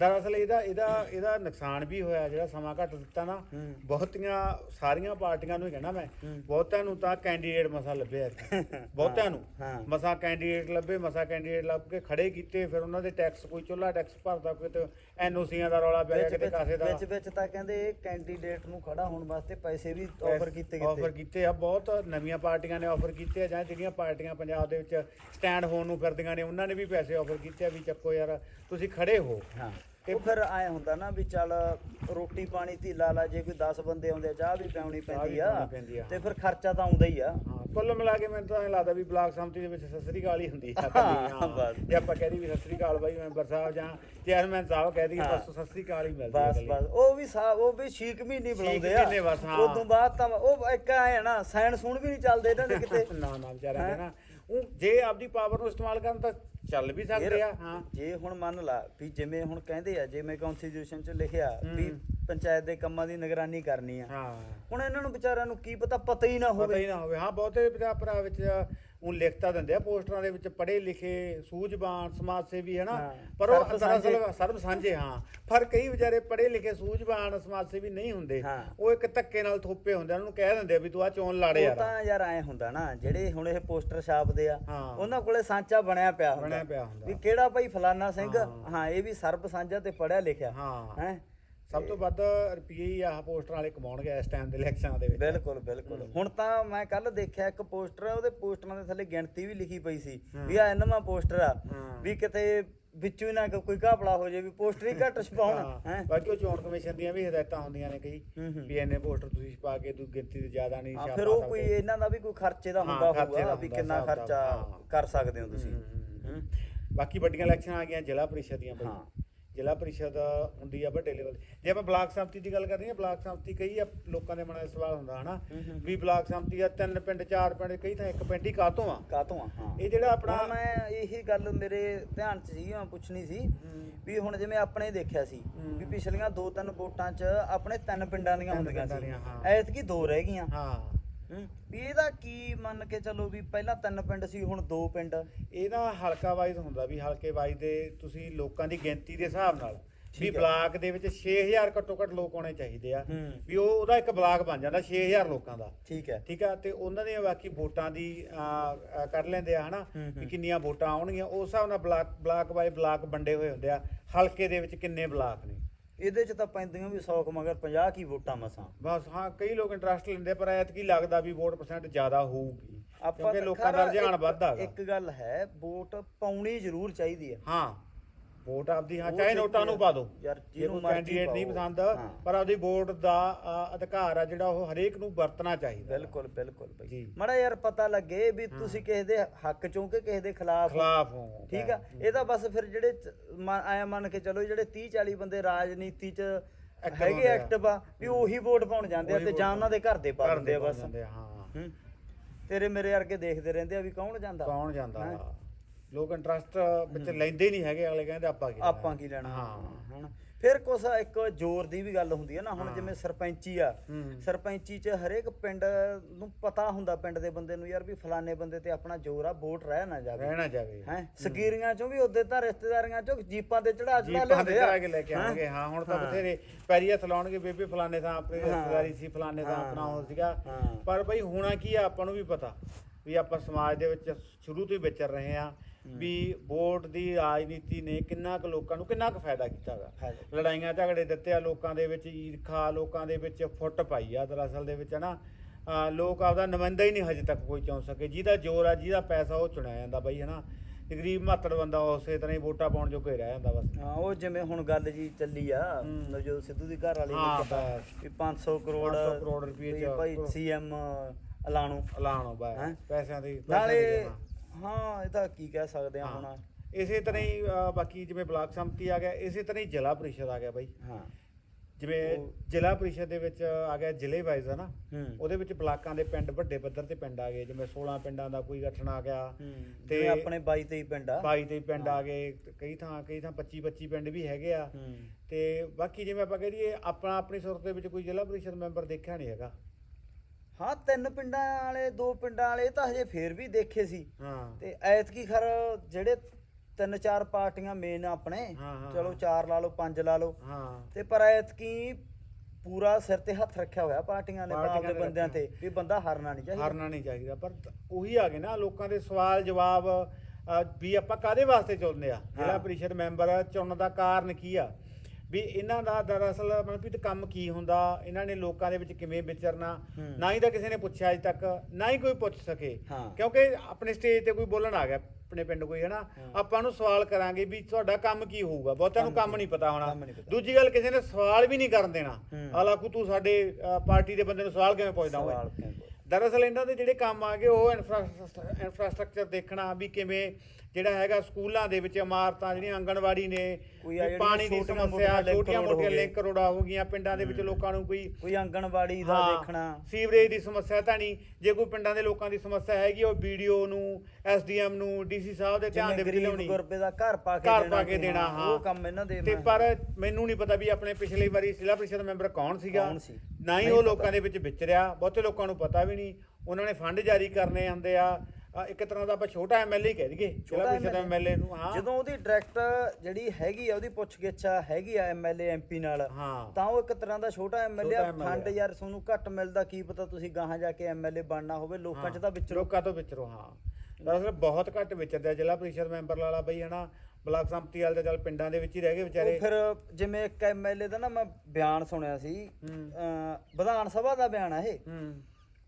ਦਰਅਸਲ ਇਹਦਾ ਇਹਦਾ ਇਹਦਾ ਨੁਕਸਾਨ ਵੀ ਹੋਇਆ ਜਿਹੜਾ ਸਮਾਂ ਘੱਟ ਦਿੱਤਾ ਨਾ। ਬਹੁਤੀਆਂ ਸਾਰੀਆਂ ਪਾਰਟੀਆਂ ਨੂੰ ਹੀ ਕਹਿਣਾ ਮੈਂ। ਬਹੁਤਿਆਂ ਨੂੰ ਤਾਂ ਕੈਂਡੀਡੇਟ ਮਸਾ ਲੱਭਿਆ। ਬਹੁਤਿਆਂ ਨੂੰ। ਮਸਾ ਕੈਂਡੀਡੇਟ ਲੱਭੇ ਮਸਾ ਕੈਂਡੀਡੇਟ ਲੱਭ ਕੇ ਖੜੇ ਕੀਤੇ ਫਿਰ ਉਹਨਾਂ ਦੇ ਟੈਕਸ ਕੋਈ ਚੁੱਲਾ ਟੈਕਸ ਭਰਦਾ ਕੋਈ ਤੇ ਐਨਓਸੀਆਂ ਦਾ ਰੌਲਾ ਪਿਆ ਕਿਤੇ ਕਾਸੇ ਦਾ। ਵਿੱਚ ਵਿੱਚ ਤਾਂ ਕਹਿੰਦੇ ਇਹ ਕੈਂਡੀਡੇਟ ਨੂੰ ਖੜਾ ਹੋਣ ਵਾਸਤੇ ਪੈਸੇ ਵੀ ਆਫਰ ਕੀਤੇ ਆਫਰ ਕੀਤੇ ਕੀਤੇ ਆ। ਬਹੁਤ ਨਵੀਆਂ ਪਾਰਟੀਆਂ ਨੇ ਆਫਰ ਕੀਤੇ ਆ ਜਾਂ ਜਿਹੜੀਆਂ ਪਾਰਟੀਆਂ ਪੰਜਾਬ ਦੇ ਵਿੱਚ ਸਟੈਂਡ ਹੋਣ ਨੂੰ ਫਿਰਦੀਆਂ ਨੇ ਉਹਨਾਂ ਨੇ ਵੀ ਪੈਸੇ ਆਫਰ ਕੀਤੇ ਆ ਵੀ ਚੱਕੋ ਯਾਰ ਤੁਸੀਂ ਖੜੇ ਹੋ। ਹਾਂ। ਤੇ ਫਿਰ ਐ ਹੁੰਦਾ ਨਾ ਵੀ ਚੱਲ ਰੋਟੀ ਪਾਣੀ ਧੀਲਾ ਲਾ ਜੇ ਕੋਈ 10 ਬੰਦੇ ਆਉਂਦੇ ਆ, ਚਾਹ ਵੀ ਪਿਆਉਣੀ ਪੈਂਦੀ ਆ। ਤੇ ਫਿਰ ਖਰਚਾ ਤਾਂ ਆਉਂਦਾ ਹੀ ਆ। ਕੁੱਲ ਮਿਲਾ ਕੇ ਮੈਨੂੰ ਤਾਂ ਐਂ ਲੱਗਦਾ ਵੀ ਬਲਾਕ ਸੰਮਤੀ ਦੇ ਵਿੱਚ ਸਤਿ ਸ੍ਰੀ ਅਕਾਲ ਹੀ ਹੁੰਦੀ ਆ ਹਾਂ, ਬਸ। ਜੇ ਆਪਾਂ ਕਹਿ ਦਈਏ ਵੀ ਸਤਿ ਸ੍ਰੀ ਅਕਾਲ ਬਾਈ ਮੈਂਬਰ ਸਾਹਿਬ ਜਾਂ ਚੇਅਰਮੈਨ ਸਾਹਿਬ ਕਹਿ ਦਈਏ ਹਾਂ। ਬਸ ਸਤਿ ਸ੍ਰੀ ਅਕਾਲ ਹੀ ਮਿਲਦੀ ਬਸ ਇਕੱਲੀ। ਬਸ ਉਹ ਵੀ ਸਾ ਉਹ ਵੀ 6 ਮਹੀਨੇ ਬੁਲਾਉਂਦੇ ਆ ਮਹੀਨੇ ਬਸ, ਹਾਂ। ਉਦੋਂ ਬਾਅਦ ਤਾਂ ਉਹ ਇੱਕ ਐ ਨਾ ਸਾਇਣ ਸੂਣ ਵੀ ਨਹੀਂ ਚੱਲਦੇ ਇਹਨਾਂ ਦੇ ਕਿਤੇ ਨਾ ਨਾ ਵਿਚਾਰਿਆਂ ਦੇ ਨਾ ਉਹ ਜੇ ਆਪਦੀ ਪਾਵਰ ਨੂੰ ਇਸਤੇਮਾਲ ਕਰਨ ਤਾਂ ਚੱਲ ਵੀ ਸਕਦੇ ਆ। ਹਾਂ। ਜੇ ਹੁਣ ਮੰਨ ਲਾ ਵੀ ਜਿਵੇਂ ਹੁਣ ਕਹਿੰਦੇ ਆ ਜਿਵੇਂ ਕਨਸਟੀਟਿਊਸ਼ਨ ਚ ਲਿਖਿਆ ਵੀ ਪੰਚਾਇਤ ਦੇ ਕੰਮਾਂ ਦੀ ਨਿਗਰਾਨੀ ਕਰਨੀ ਆ। ਹਾਂ। ਹੁਣ ਇਹਨਾਂ ਨੂੰ ਵਿਚਾਰਿਆਂ ਨੂੰ ਕੀ ਪਤਾ ਪਤਾ ਹੀ ਨਾ ਪਤਾ ਹੋਵੇ ਹੀ ਨਾ ਹੋਵੇ। ਹਾਂ ਬਹੁਤੇ ਭਰਾ ਵਿੱਚ ਉਹ ਲਿਖਤਾ ਦਿੰਦੇ ਆ ਪੋਸਟਰਾਂ ਦੇ ਵਿੱਚ ਪੜ੍ਹੇ ਲਿਖੇ ਸੂਝਵਾਨ ਸਮਾਜ ਸੇਵੀ ਹੈ ਨਾ। ਪਰ ਉਹ ਦਰਅਸਲ। ਸਰਬ ਸਾਂਝੇ ਹਾਂ ਪਰ ਕਈ ਵਿਚਾਰੇ ਪੜ੍ਹੇ ਲਿਖੇ ਸੂਝਵਾਨ ਸਮਾਜ ਸੇਵੀ ਨਹੀਂ ਹੁੰਦੇ। ਉਹ ਇੱਕ ਧੱਕੇ ਨਾਲ ਥੋਪੇ ਹੁੰਦੇ ਉਹਨਾਂ ਨੂੰ ਕਹਿ ਦਿੰਦੇ ਆ ਵੀ ਤੂੰ ਆ ਚੋਣ ਲੜ ਉਹ ਯਾਰ ਤਾਂ ਯਾਰ ਐ ਹੁੰਦਾ ਨਾ ਜਿਹੜੇ ਹੁਣ ਇਹ ਪੋਸਟਰ ਛਾਪਦੇ ਆ। ਉਹਨਾਂ ਕੋਲੇ ਸਾਂਚਾ ਬਣਿਆ ਪਿਆ ਹੁੰਦਾ। ਵੀ ਕਿਹੜਾ ਭਾਈ ਫਲਾਨਾ ਸਿੰਘ ਹਾਂ। ਇਹ ਵੀ ਸਰਬ ਸਾਂਝਾ ਤੇ ਪੜਿਆ ਲਿਖਿਆ ਹੈ ਸਭ ਤੋਂ ਵੱਧ ਰੁਪਏ ਹੀ ਆਹ ਪੋਸਟਰਾਂ ਵਾਲੇ ਕਮਾਉਣਗੇ ਇਸ ਟਾਈਮ ਦੇ ਇਲੈਕਸ਼ਨਾਂ ਦੇ ਵਿੱਚ ਬਿਲਕੁਲ ਬਿਲਕੁਲ ਹੁਣ ਤਾਂ ਮੈਂ ਕੱਲ ਦੇਖਿਆ ਇੱਕ ਪੋਸਟਰ ਆ ਉਹਦੇ ਪੋਸਟਰਾਂ ਦੇ ਥੱਲੇ ਗਿਣਤੀ ਵੀ ਲਿਖੀ ਪਈ ਸੀ ਵੀ ਆ ਨਵਾਂ ਪੋਸਟਰ ਆ। ਵੀ ਕਿਤੇ ਵਿੱਚੋਂ ਹੀ ਨਾ ਕੋਈ ਘਾਪਲਾ ਹੋ ਜੇ ਵੀ ਪੋਸਟਰ ਹੀ ਘੱਟ ਛਪਾਉਣ ਹਾਂ, ਬਾਕੀ ਉਹ ਚੋਣ ਕਮਿਸ਼ਨ ਦੀਆਂ ਵੀ ਹਦਾਇਤਾਂ ਹੁੰਦੀਆਂ ਨੇ ਕਈ ਵੀ ਇੰਨੇ ਪੋਸਟਰ ਤੁਸੀਂ ਛਪਾ ਕੇ ਤੂੰ ਗਿਣਤੀ ਤੇ ਜ਼ਿਆਦਾ ਨਹੀਂ ਛਾਪਾ ਫਿਰ ਉਹ। ਕੋਈ ਇਹਨਾਂ ਦਾ ਵੀ ਕੋਈ ਖਰਚੇ ਦਾ ਹੁੰਦਾ ਦਾ ਹੋਊਗਾ ਵੀ ਕਿੰਨਾ ਖਰਚਾ। ਕਰ ਸਕਦੇ ਹੋ ਤੁਸੀਂ। ਬਾਕੀ ਵੱਡੀਆਂ ਇਲੈਕਸ਼ਨ ਆ ਗਈਆਂ ਜ਼ਿਲ੍ਹਾ ਪ੍ਰੀਸ਼ਦ ਦੀਆਂ ਬਈ। ਜ਼ਿਲ੍ਹਾ ਪ੍ਰੀਸ਼ਦ ਹੁੰਦੀ ਆ ਵੱਡੇ ਲੈਵਲ ਜੇ ਆਪਾਂ ਬਲਾਕ ਸੰਮਤੀ ਦੀ ਗੱਲ ਕਰਦੇ ਹਾਂ ਬਲਾਕ ਸੰਮਤੀ ਕਈ ਆ ਲੋਕਾਂ ਦੇ ਮਨਾਂ 'ਚ ਸਵਾਲ ਹੁੰਦਾ ਹਨਾ। ਵੀ ਬਲਾਕ ਸੰਮਤੀ ਆ ਤਿੰਨ ਪਿੰਡ ਚਾਰ ਪਿੰਡ ਕਈ ਤਾਂ ਇੱਕ ਪਿੰਡ ਹੀ ਕਾਤੋਂ ਆ? ਕਾਤੋਂ ਆ? ਇਹ ਜਿਹੜਾ ਆਪਣਾ ਮੈਂ ਇਹੀ ਗੱਲ ਮੇਰੇ ਧਿਆਨ 'ਚ ਸੀ ਮੈਂ ਪੁੱਛਣੀ ਸੀ ਵੀ ਹੁਣ ਜਿਵੇਂ ਆਪਣੇ ਦੇਖਿਆ ਸੀ। ਵੀ ਪਿਛਲੀਆਂ ਦੋ ਤਿੰਨ ਵੋਟਾਂ 'ਚ ਆਪਣੇ ਤਿੰਨ ਪਿੰਡਾਂ ਦੀਆਂ ਹੁੰਦੀਆਂ ਸੀ। ਐਤਕੀ ਦੋ ਰਹਿ ਗਈਆਂ। ਹਾਂ। ਹੂੰ। ਵੀ ਇਹਦਾ ਕੀ ਮੰਨ ਕੇ ਚੱਲੋ ਵੀ ਪਹਿਲਾਂ ਤਿੰਨ ਪਿੰਡ ਸੀ ਹੁਣ ਦੋ ਪਿੰਡ ਇਹ ਨਾ ਹਲਕਾ ਵਾਈਜ਼ ਹੁੰਦਾ ਵੀ ਹਲਕੇ ਵਾਈਜ਼ ਦੇ ਤੁਸੀਂ ਲੋਕਾਂ ਦੀ ਗਿਣਤੀ ਦੇ ਹਿਸਾਬ ਨਾਲ ਵੀ ਹੈ। ਬਲਾਕ ਦੇ ਵਿੱਚ 6000 ਘੱਟੋ ਘੱਟ ਲੋਕ ਹੋਣੇ ਚਾਹੀਦੇ ਆ ਹੂੰ। ਵੀ ਉਹ ਉਹਦਾ ਇੱਕ ਬਲਾਕ ਬਣ ਜਾਂਦਾ 6000 ਲੋਕਾਂ ਦਾ ਠੀਕ ਹੈ ਠੀਕ ਆ ਤੇ ਉਹਨਾਂ ਦੀਆਂ ਬਾਕੀ ਵੋਟਾਂ ਦੀ ਕਰ ਲੈਂਦੇ ਆ ਹਨਾ ਹੂੰ, ਵੀ ਹੂੰ। ਕਿੰਨੀਆਂ ਵੋਟਾਂ ਆਉਣਗੀਆਂ ਉਸ ਹਿਸਾਬ ਨਾਲ ਬਲਾਕ ਬਲਾਕ ਬਾਈ ਬਲਾਕ ਵੰਡੇ ਹੋਏ ਹੁੰਦੇ ਆ ਹਲਕੇ ਦੇ ਵਿੱਚ ਕਿੰਨੇ ਬਲਾਕ ਨੇ ਇਹਦੇ 'ਚ ਤਾਂ ਪੈਂਦੀਆਂ ਵੀ 100 ਕੁ ਮਗਰ 50 ਕੀ ਵੋਟਾਂ ਮਸਾਂ। ਬਸ ਹਾਂ ਕਈ ਲੋਕ ਇੰਟਰਸਟ ਲੈਂਦੇ ਪਰ ਐਤਕੀ ਲੱਗਦਾ ਵੀ ਵੋਟ ਪਰਸੈਂਟ ਜ਼ਿਆਦਾ ਹੋਊਗੀ ਕਿਉਂਕਿ ਤਾਂ ਲੋਕਾਂ ਦਾ ਖੈਰ ਰੁਝਾਨ ਵੱਧਦਾ ਹੈਗਾ। ਇੱਕ ਗੱਲ ਹੈ ਵੋਟ ਪਾਉਣੀ ਜ਼ਰੂਰ ਚਾਹੀਦੀ ਹੈ। ਹਾਂ। ਵੋਟ ਆਪਦੀ ਹਾਂ ਚਾਹੇ ਨੋਟਾਂ ਨੂੰ ਪਾ ਦਿਓ ਯਾਰ ਜਿਹਨੂੰ ਕੈਂਡੀਡੇਟ ਨਹੀਂ। ਪਸੰਦ। ਪਰ ਆਪਦੀ ਵੋਟ ਦਾ ਅਧਿਕਾਰ ਆ ਜਿਹੜਾ ਉਹ ਹਰੇਕ ਨੂੰ ਵਰਤਣਾ ਚਾਹੀਦਾ ਬਿਲਕੁਲ ਬਿਲਕੁਲ ਬਈ। ਮੜਾ ਯਾਰ ਪਤਾ ਲੱਗੇ ਵੀ ਤੁਸੀਂ ਕਿਸੇ ਦੇ ਹੱਕ ਚੋਂ ਕਿ ਕਿਸੇ ਦੇ ਖਿਲਾਫ। ਖਿਲਾਫ ਹੋ ਠੀਕ ਆ ਇਹ ਤਾਂ ਬਸ ਫਿਰ ਜਿਹੜੇ ਐਂ ਮੰਨ ਕੇ ਚਲੋ ਜਿਹੜੇ 30 40 ਬੰਦੇ ਰਾਜਨੀਤੀ ਚ ਹੈਗੇ। ਐਕਟਿਵ ਆ ਵੀ ਉਹੀ ਵੋਟ ਪਾਉਣ ਜਾਂਦੇ ਆ ਤੇ ਜਾਂ ਉਹਨਾਂ ਦੇ ਘਰ ਦੇ ਪਾ ਦਿੰਦੇ ਆ ਬਸ ਹਾਂ। ਤੇਰੇ ਮੇਰੇ ਵਰਗੇ ਦੇਖਦੇ ਰਹਿੰਦੇ ਆ ਵੀ ਕੌਣ ਜਾਂਦਾ ਕੌਣ ਜਾਂਦਾ? ਲੋਕ ਇੰਟਰਸਟ ਵਿੱਚ ਲੈਂਦੇ ਨਹੀਂ ਹੈਗੇ ਅਗਲੇ ਕਹਿੰਦੇ ਆਪਾਂ ਕੀ ਲੈਣਾ। ਆਪਾਂ ਕੀ ਲੈਣਾ ਹਾਂ ਹਨਾ ਫਿਰ ਕੁਛ ਇੱਕ ਜ਼ੋਰ ਦੀ ਵੀ ਗੱਲ ਹੁੰਦੀ ਹੈ ਨਾ ਹੁਣ ਹਾਂ। ਜਿਵੇਂ ਸਰਪੰਚੀ ਆ ਹੂੰ। ਸਰਪੰਚੀ ਚ ਹਰੇਕ ਪਿੰਡ ਨੂੰ ਪਤਾ ਹੁੰਦਾ ਪਿੰਡ ਦੇ ਬੰਦੇ ਨੂੰ ਯਾਰ ਵੀ ਫਲਾਣੇ ਬੰਦੇ ਤੇ ਆਪਣਾ ਜ਼ੋਰ ਆ ਵੋਟ ਰਹਿ ਨਾ ਜਾਵੇ ਰਹਿਣਾ ਜਾਵੇ ਹੈ ਸਕੀਰੀਆਂ ਚੋਂ ਵੀ ਉਹਦੇ ਤਾਂ ਰਿਸ਼ਤੇਦਾਰੀਆਂ ਚੋਂ ਜੀਪਾਂ ਤੇ ਚੜਾ ਚੜਾ ਜੀਪਾਂ ਲਿਆਉਂਦੇ ਤੇ ਆ ਚੜਾ ਕੇ ਲੈ ਕੇ ਹੈਂ? ਆਉਣਗੇ ਹਾਂ ਹੁਣ ਤਾਂ ਹਾਂ। ਬਥੇਰੇ ਪੈਰੀ ਹੱਥ ਲਾਉਣਗੇ ਬੇਬੇ ਫਲਾਣੇ ਥਾਂ ਆਪਣੀ ਹਾਂ। ਰਿਸ਼ਤੇਦਾਰੀ ਸੀ ਫਲਾਣੇ ਥਾਂ ਹਾਂ। ਆਪਣਾ ਉਹ ਸੀਗਾ ਹਾਂ। ਪਰ ਬਈ ਹੋਣਾ ਕੀ ਆ ਆਪਾਂ ਨੂੰ ਵੀ ਪਤਾ ਵੀ ਆਪਾਂ ਸਮਾਜ ਦੇ ਵਿੱਚ ਸ਼ੁਰੂ ਤੋਂ ਹੀ ਵਿਚਰ ਰਹੇ ਆ ਵੀ ਵੋਟ ਦੀ ਰਾਜਨੀਤੀ ਨੇ ਕਿੰਨਾ ਕੁ ਲੋਕਾਂ ਨੂੰ ਕਿੰਨਾ ਕੁ ਫਾਇਦਾ ਕੀਤਾ ਗਾ ਫਾਇਦਾ। ਲੜਾਈਆਂ ਝਗੜੇ ਦਿੱਤੇ ਆ ਲੋਕਾਂ ਦੇ ਵਿੱਚ ਈਰਖਾ ਲੋਕਾਂ ਦੇ ਵਿੱਚ ਫੁੱਟ ਪਾਈ ਆ ਦਰਅਸਲ ਦੇ ਵਿੱਚ ਹਨਾ ਲੋਕ ਆਪਦਾ ਨੁਮਾਇੰਦਾ ਹੀ ਨਹੀਂ ਹਜੇ ਤੱਕ ਕੋਈ ਚੁਣ ਸਕੇ ਜਿਹਦਾ ਜ਼ੋਰ ਆ ਜਿਹਦਾ ਪੈਸਾ ਉਹ ਚੁਣਿਆ ਜਾਂਦਾ ਬਈ ਹਨਾ ਗਰੀਬ ਮਾਤੜ ਬੰਦਾ ਉਸੇ ਤਰ੍ਹਾਂ ਹੀ ਵੋਟਾਂ ਪਾਉਣ ਜੋਗਾ ਰਹਿ ਜਾਂਦਾ ਬਸ ਹਾਂ ਉਹ ਜਿਵੇਂ ਹੁਣ ਗੱਲ ਜੀ ਚੱਲੀ ਆ। ਨਵਜੋਤ ਸਿੱਧੂ ਦੀ ਘਰ ਵਾਲੀ ਨੇ ਕਿਹਾ। ਵੀ 500 ਕਰੋੜ 500 ਕਰੋੜ ਰੁਪਏ ਚ ਭਾਈ। ਸੀਐਮ ਐਲਾਨੋ ਐਲਾਨ ਬਾ ਹੈਂ? ਪੈਸਿਆਂ ਦੀ ਨਾਲੇ। ਹਾਂ ਇਹ ਤਾਂ ਕੀ ਕਹਿ ਸਕਦੇ ਆ। ਹੁਣ। ਇਸੇ ਤਰ੍ਹਾਂ ਹੀ ਬਾਕੀ ਜਿਵੇਂ ਬਲਾਕ ਸੰਮਤੀ ਆ ਗਿਆ ਇਸੇ ਤਰ੍ਹਾਂ ਹੀ ਜ਼ਿਲ੍ਹਾ ਪ੍ਰੀਸ਼ਦ ਆ ਗਿਆ ਬਾਈ। ਹਾਂ। ਜਿਵੇਂ ਉਹ- ਜ਼ਿਲ੍ਹਾ ਪ੍ਰੀਸ਼ਦ ਦੇ ਵਿੱਚ ਆ ਗਿਆ ਜ਼ਿਲ੍ਹੇ ਵਾਈਜ਼ ਨਾ ਹੂੰ। ਉਹਦੇ ਵਿੱਚ ਬਲਾਕਾਂ ਦੇ ਪਿੰਡ ਵੱਡੇ ਪੱਧਰ ਤੇ ਪਿੰਡ ਆ ਗਏ। ਜਿਵੇਂ 16 ਪਿੰਡਾਂ ਦਾ ਕੋਈ ਗਠਨ ਆ ਗਿਆ ਤੇ ਤੇ ਆਪਣੇ 22 23 ਪਿੰਡ ਆ। 22 ਤੇ ਪਿੰਡ। ਆ ਗਏ ਤੇ ਕਈ ਥਾਂ ਕਈ ਥਾਂ 25 25 ਪਿੰਡ ਵੀ ਹੈਗੇ ਆ। ਹੂੰ। ਤੇ ਬਾਕੀ ਜਿਵੇਂ ਆਪਾਂ ਕਹਿ ਦਈਏ ਆਪਣਾ ਆਪਣੀ ਸੁਰਤ ਦੇ ਵਿੱਚ ਕੋਈ ਜ਼ਿਲ੍ਹਾ ਪ੍ਰੀਸ਼ਦ ਮੈਂਬਰ ਦੇਖਿਆ ਨਹੀਂ ਹੈਗਾ। ਹਾਂ ਤਿੰਨ ਪਿੰਡਾਂ ਵਾਲੇ ਦੋ ਪਿੰਡਾਂ ਵਾਲੇ ਤਾਂ ਹਜੇ ਫੇਰ ਵੀ ਦੇਖੇ ਸੀ। ਹਾਂ। ਤੇ ਐਤਕੀ ਖਰ ਜਿਹੜੇ ਤਿੰਨ ਚਾਰ ਪਾਰਟੀਆਂ ਮੇਨ ਆਪਣੇ ਹਾਂ, ਹਾਂ, ਚਲੋ ਹਾਂ। ਚਾਰ ਲਾ ਲਓ ਪੰਜ ਲਾ ਲਓ। ਹਾਂ। ਤੇ ਪਰ ਐਤਕੀ ਪੂਰਾ ਸਿਰ ਤੇ ਹੱਥ ਰੱਖਿਆ ਹੋਇਆ ਪਾਰਟੀਆਂ ਨੇ ਪਾਰਟੀਆਂ ਆਪਦੇ ਨੇ ਬੰਦਿਆਂ ਰੱਖਿਆ। ਤੇ ਵੀ ਬੰਦਾ ਹਾਰਨਾ ਨਹੀਂ ਚਾਹੀਦਾ। ਹਾਰਨਾ ਨਹੀਂ ਚਾਹੀਦਾ ਪਰ ਤ- ਉਹੀ ਆ ਗਏ ਨਾ ਲੋਕਾਂ ਦੇ ਸਵਾਲ ਜਵਾਬ ਅ, ਵੀ ਆਪਾਂ ਕਾਦੇ ਵਾਸਤੇ ਚੁਣਦੇ ਆ? ਜ਼ਿਲ੍ਹਾ ਹਾਂ। ਪ੍ਰੀਸ਼ਦ ਮੈਂਬਰ ਚੁਣਨ ਦਾ ਕਾਰਨ ਕੀ ਆ? ਵੀ ਇਹਨਾਂ ਦਾ ਦਰਅਸਲ ਮਨਪ੍ਰੀਤ ਕੰਮ ਕੀ ਹੁੰਦਾ ਇਹਨਾਂ ਨੇ ਲੋਕਾਂ ਦੇ ਵਿੱਚ ਕਿਵੇਂ ਵਿਚਰਨਾ। ਨਾ ਹੀ ਤਾਂ ਕਿਸੇ ਨੇ ਪੁੱਛਿਆ ਅਜ ਤੱਕ ਨਾ ਹੀ ਕੋਈ ਪੁੱਛ ਸਕੇ। ਕਿਉਂਕਿ ਆਪਣੇ ਸਟੇਜ ਤੇ ਕੋਈ ਬੋਲਣ ਆ ਗਿਆ ਆਪਣੇ ਪਿੰਡ ਕੋਈ ਹਨਾ। ਆਪਾਂ ਨੂੰ ਸਵਾਲ ਕਰਾਂਗੇ ਵੀ ਤੁਹਾਡਾ ਕੰਮ ਕੀ ਹੋਊਗਾ ਬਹੁਤਿਆਂ ਨੂੰ ਕੰਮ ਨਹੀਂ ਪਤਾ ਹੋਣਾ। ਦੂਜੀ ਗੱਲ ਕਿਸੇ ਨੇ ਸਵਾਲ ਵੀ ਨਹੀਂ ਕਰਨ ਦੇਣਾ। ਹਾਲਾਂਕਿ ਤੂੰ ਸਾਡੇ ਪਾਰਟੀ ਦੇ ਬੰਦੇ ਨੂੰ ਸਵਾਲ ਕਿਵੇਂ ਪੁੱਛਦਾ ਹੋਵੇ ਦਰਅਸਲ ਇਹਨਾਂ ਦੇ ਜਿਹੜੇ ਕੰਮ ਆ ਗਏ ਉਹ ਇਨਫਰਾਸਟ੍ਰਕਚਰ ਦੇਖਣਾ ਵੀ ਕਿਵੇਂ ਜਿਹੜਾ ਹੈਗਾ ਸਕੂਲਾਂ ਦੇ ਵਿੱਚ ਇਮਾਰਤਾਂ ਜਿਹੜੀਆਂ ਆਂਗਣਵਾੜੀ ਨੇ ਪਾਣੀ ਦੀ ਸਮੱਸਿਆ ਛੋਟੀਆਂ ਮੋਟੀਆਂ। ਲਿੰਕ ਰੋਡਾਂ ਹੋ ਗਈਆਂ ਪਿੰਡਾਂ ਦੇ ਵਿੱਚ। ਲੋਕਾਂ ਨੂੰ ਕੋਈ ਕੋਈ ਆਂਗਣਵਾੜੀ ਦਾ ਦੇਖਣਾ ਸੀਵਰੇਜ ਦੀ ਸਮੱਸਿਆ ਤਾਂ ਨਹੀਂ ਜੇ ਕੋਈ ਪਿੰਡਾਂ ਦੇ ਲੋਕਾਂ ਦੀ ਸਮੱਸਿਆ ਹੈਗੀ ਉਹ ਵੀਡੀਓ ਨੂੰ ਐਸਡੀਐਮ ਨੂੰ ਡੀਸੀ ਸਾਹਿਬ ਦੇ ਧਿਆਨ ਦੇ ਵਿੱਚ ਲਿਆਉਣੀ ਗੁਰਬੇ ਦਾ ਘਰ ਪਾ ਕੇ ਘਰ ਦੇਣਾ ਪਾ ਕੇ ਕਿ ਦੇਣਾ ਹਾਂ, ਹਾਂ ਉਹ ਕੰਮ ਇਹਨਾਂ ਦੇ ਤੇ ਪਰ ਮੈਨੂੰ ਨਹੀਂ ਪਤਾ ਵੀ ਆਪਣੇ ਪਿਛਲੀ ਵਾਰੀ ਜ਼ਿਲ੍ਹਾ ਪ੍ਰੀਸ਼ਦ ਮੈਂਬਰ ਕੌਣ ਸੀਗਾ? ਨਾ ਹੀ ਨਹੀਂ ਉਹ। ਲੋਕਾਂ ਦੇ ਵਿੱਚ ਵਿਚਰਿਆ ਬਹੁਤੇ ਲੋਕਾਂ ਨੂੰ ਪਤਾ ਵੀ ਨਹੀਂ ਉਹਨਾਂ ਨੇ ਫੰਡ ਜਾਰੀ ਕਰਨੇ ਆਉਂਦੇ ਆ ਅ, ਇੱਕ ਤਰ੍ਹਾਂ ਦਾ ਆਪਾਂ ਛੋਟਾ ਐਮਐਲਏ ਹੀ ਕਹਿ ਦਈਏ ਛੋਟਾ ਪ੍ਰੀਸ਼ਦ MLA ਐਮਐਲਏ ਨੂੰ ਹਾਂ। ਜਦੋਂ ਉਹਦੀ ਡਾਇਰੈਕਟ ਜਿਹੜੀ ਹੈਗੀ ਆ ਉਹਦੀ ਪੁੱਛਗਿੱਛ ਆ ਹੈਗੀ ਆ ਐਮਐਲਏ ਐਮਪੀ ਨਾਲ ਹਾਂ। ਤਾਂ ਉਹ ਇੱਕ ਤਰ੍ਹਾਂ ਦਾ ਛੋਟਾ ਐਮਐਲਏ ਛੋਟਾ ਆ। MLA fund. ਯਾਰ ਤੁਹਾਨੂੰ ਘੱਟ ਮਿਲਦਾ ਕੀ ਪਤਾ ਤੁਸੀਂ ਗਾਹਾਂ ਜਾ ਕੇ ਐਮਐਲਏ ਬਣਨਾ ਹੋਵੇ ਲੋਕਾਂ 'ਚ ਤਾਂ ਵਿਚਰੋ। ਲੋਕਾਂ ਤੋਂ ਵਿਚਰੋ ਹਾਂ। ਦਰਅਸਲ ਬਹੁਤ ਘੱਟ ਵਿਚਰਦਾ ਜ਼ਿਲ੍ਹਾ ਪ੍ਰੀਸ਼ਦ ਮੈਂਬਰ ਵਾਲਾ ਬਈ ਹਨਾ ਬਲਾਕ ਸੰਮਤੀ ਵਾਲੇ ਤਾਂ ਚੱਲ ਪਿੰਡਾਂ ਦੇ ਵਿੱਚ ਹੀ ਰਹਿ ਗਏ ਉਹ ਵਿਚਾਰੇ ਫਿਰ ਜਿਵੇਂ ਇੱਕ ਐਮਐਲਏ ਦਾ ਨਾ ਮੈਂ ਬਿਆਨ ਸੁਣਿਆ ਸੀ ਵਿਧਾਨ ਸਭਾ ਦਾ ਬਿਆਨ ਆ ਇਹ। ਹੂੰ।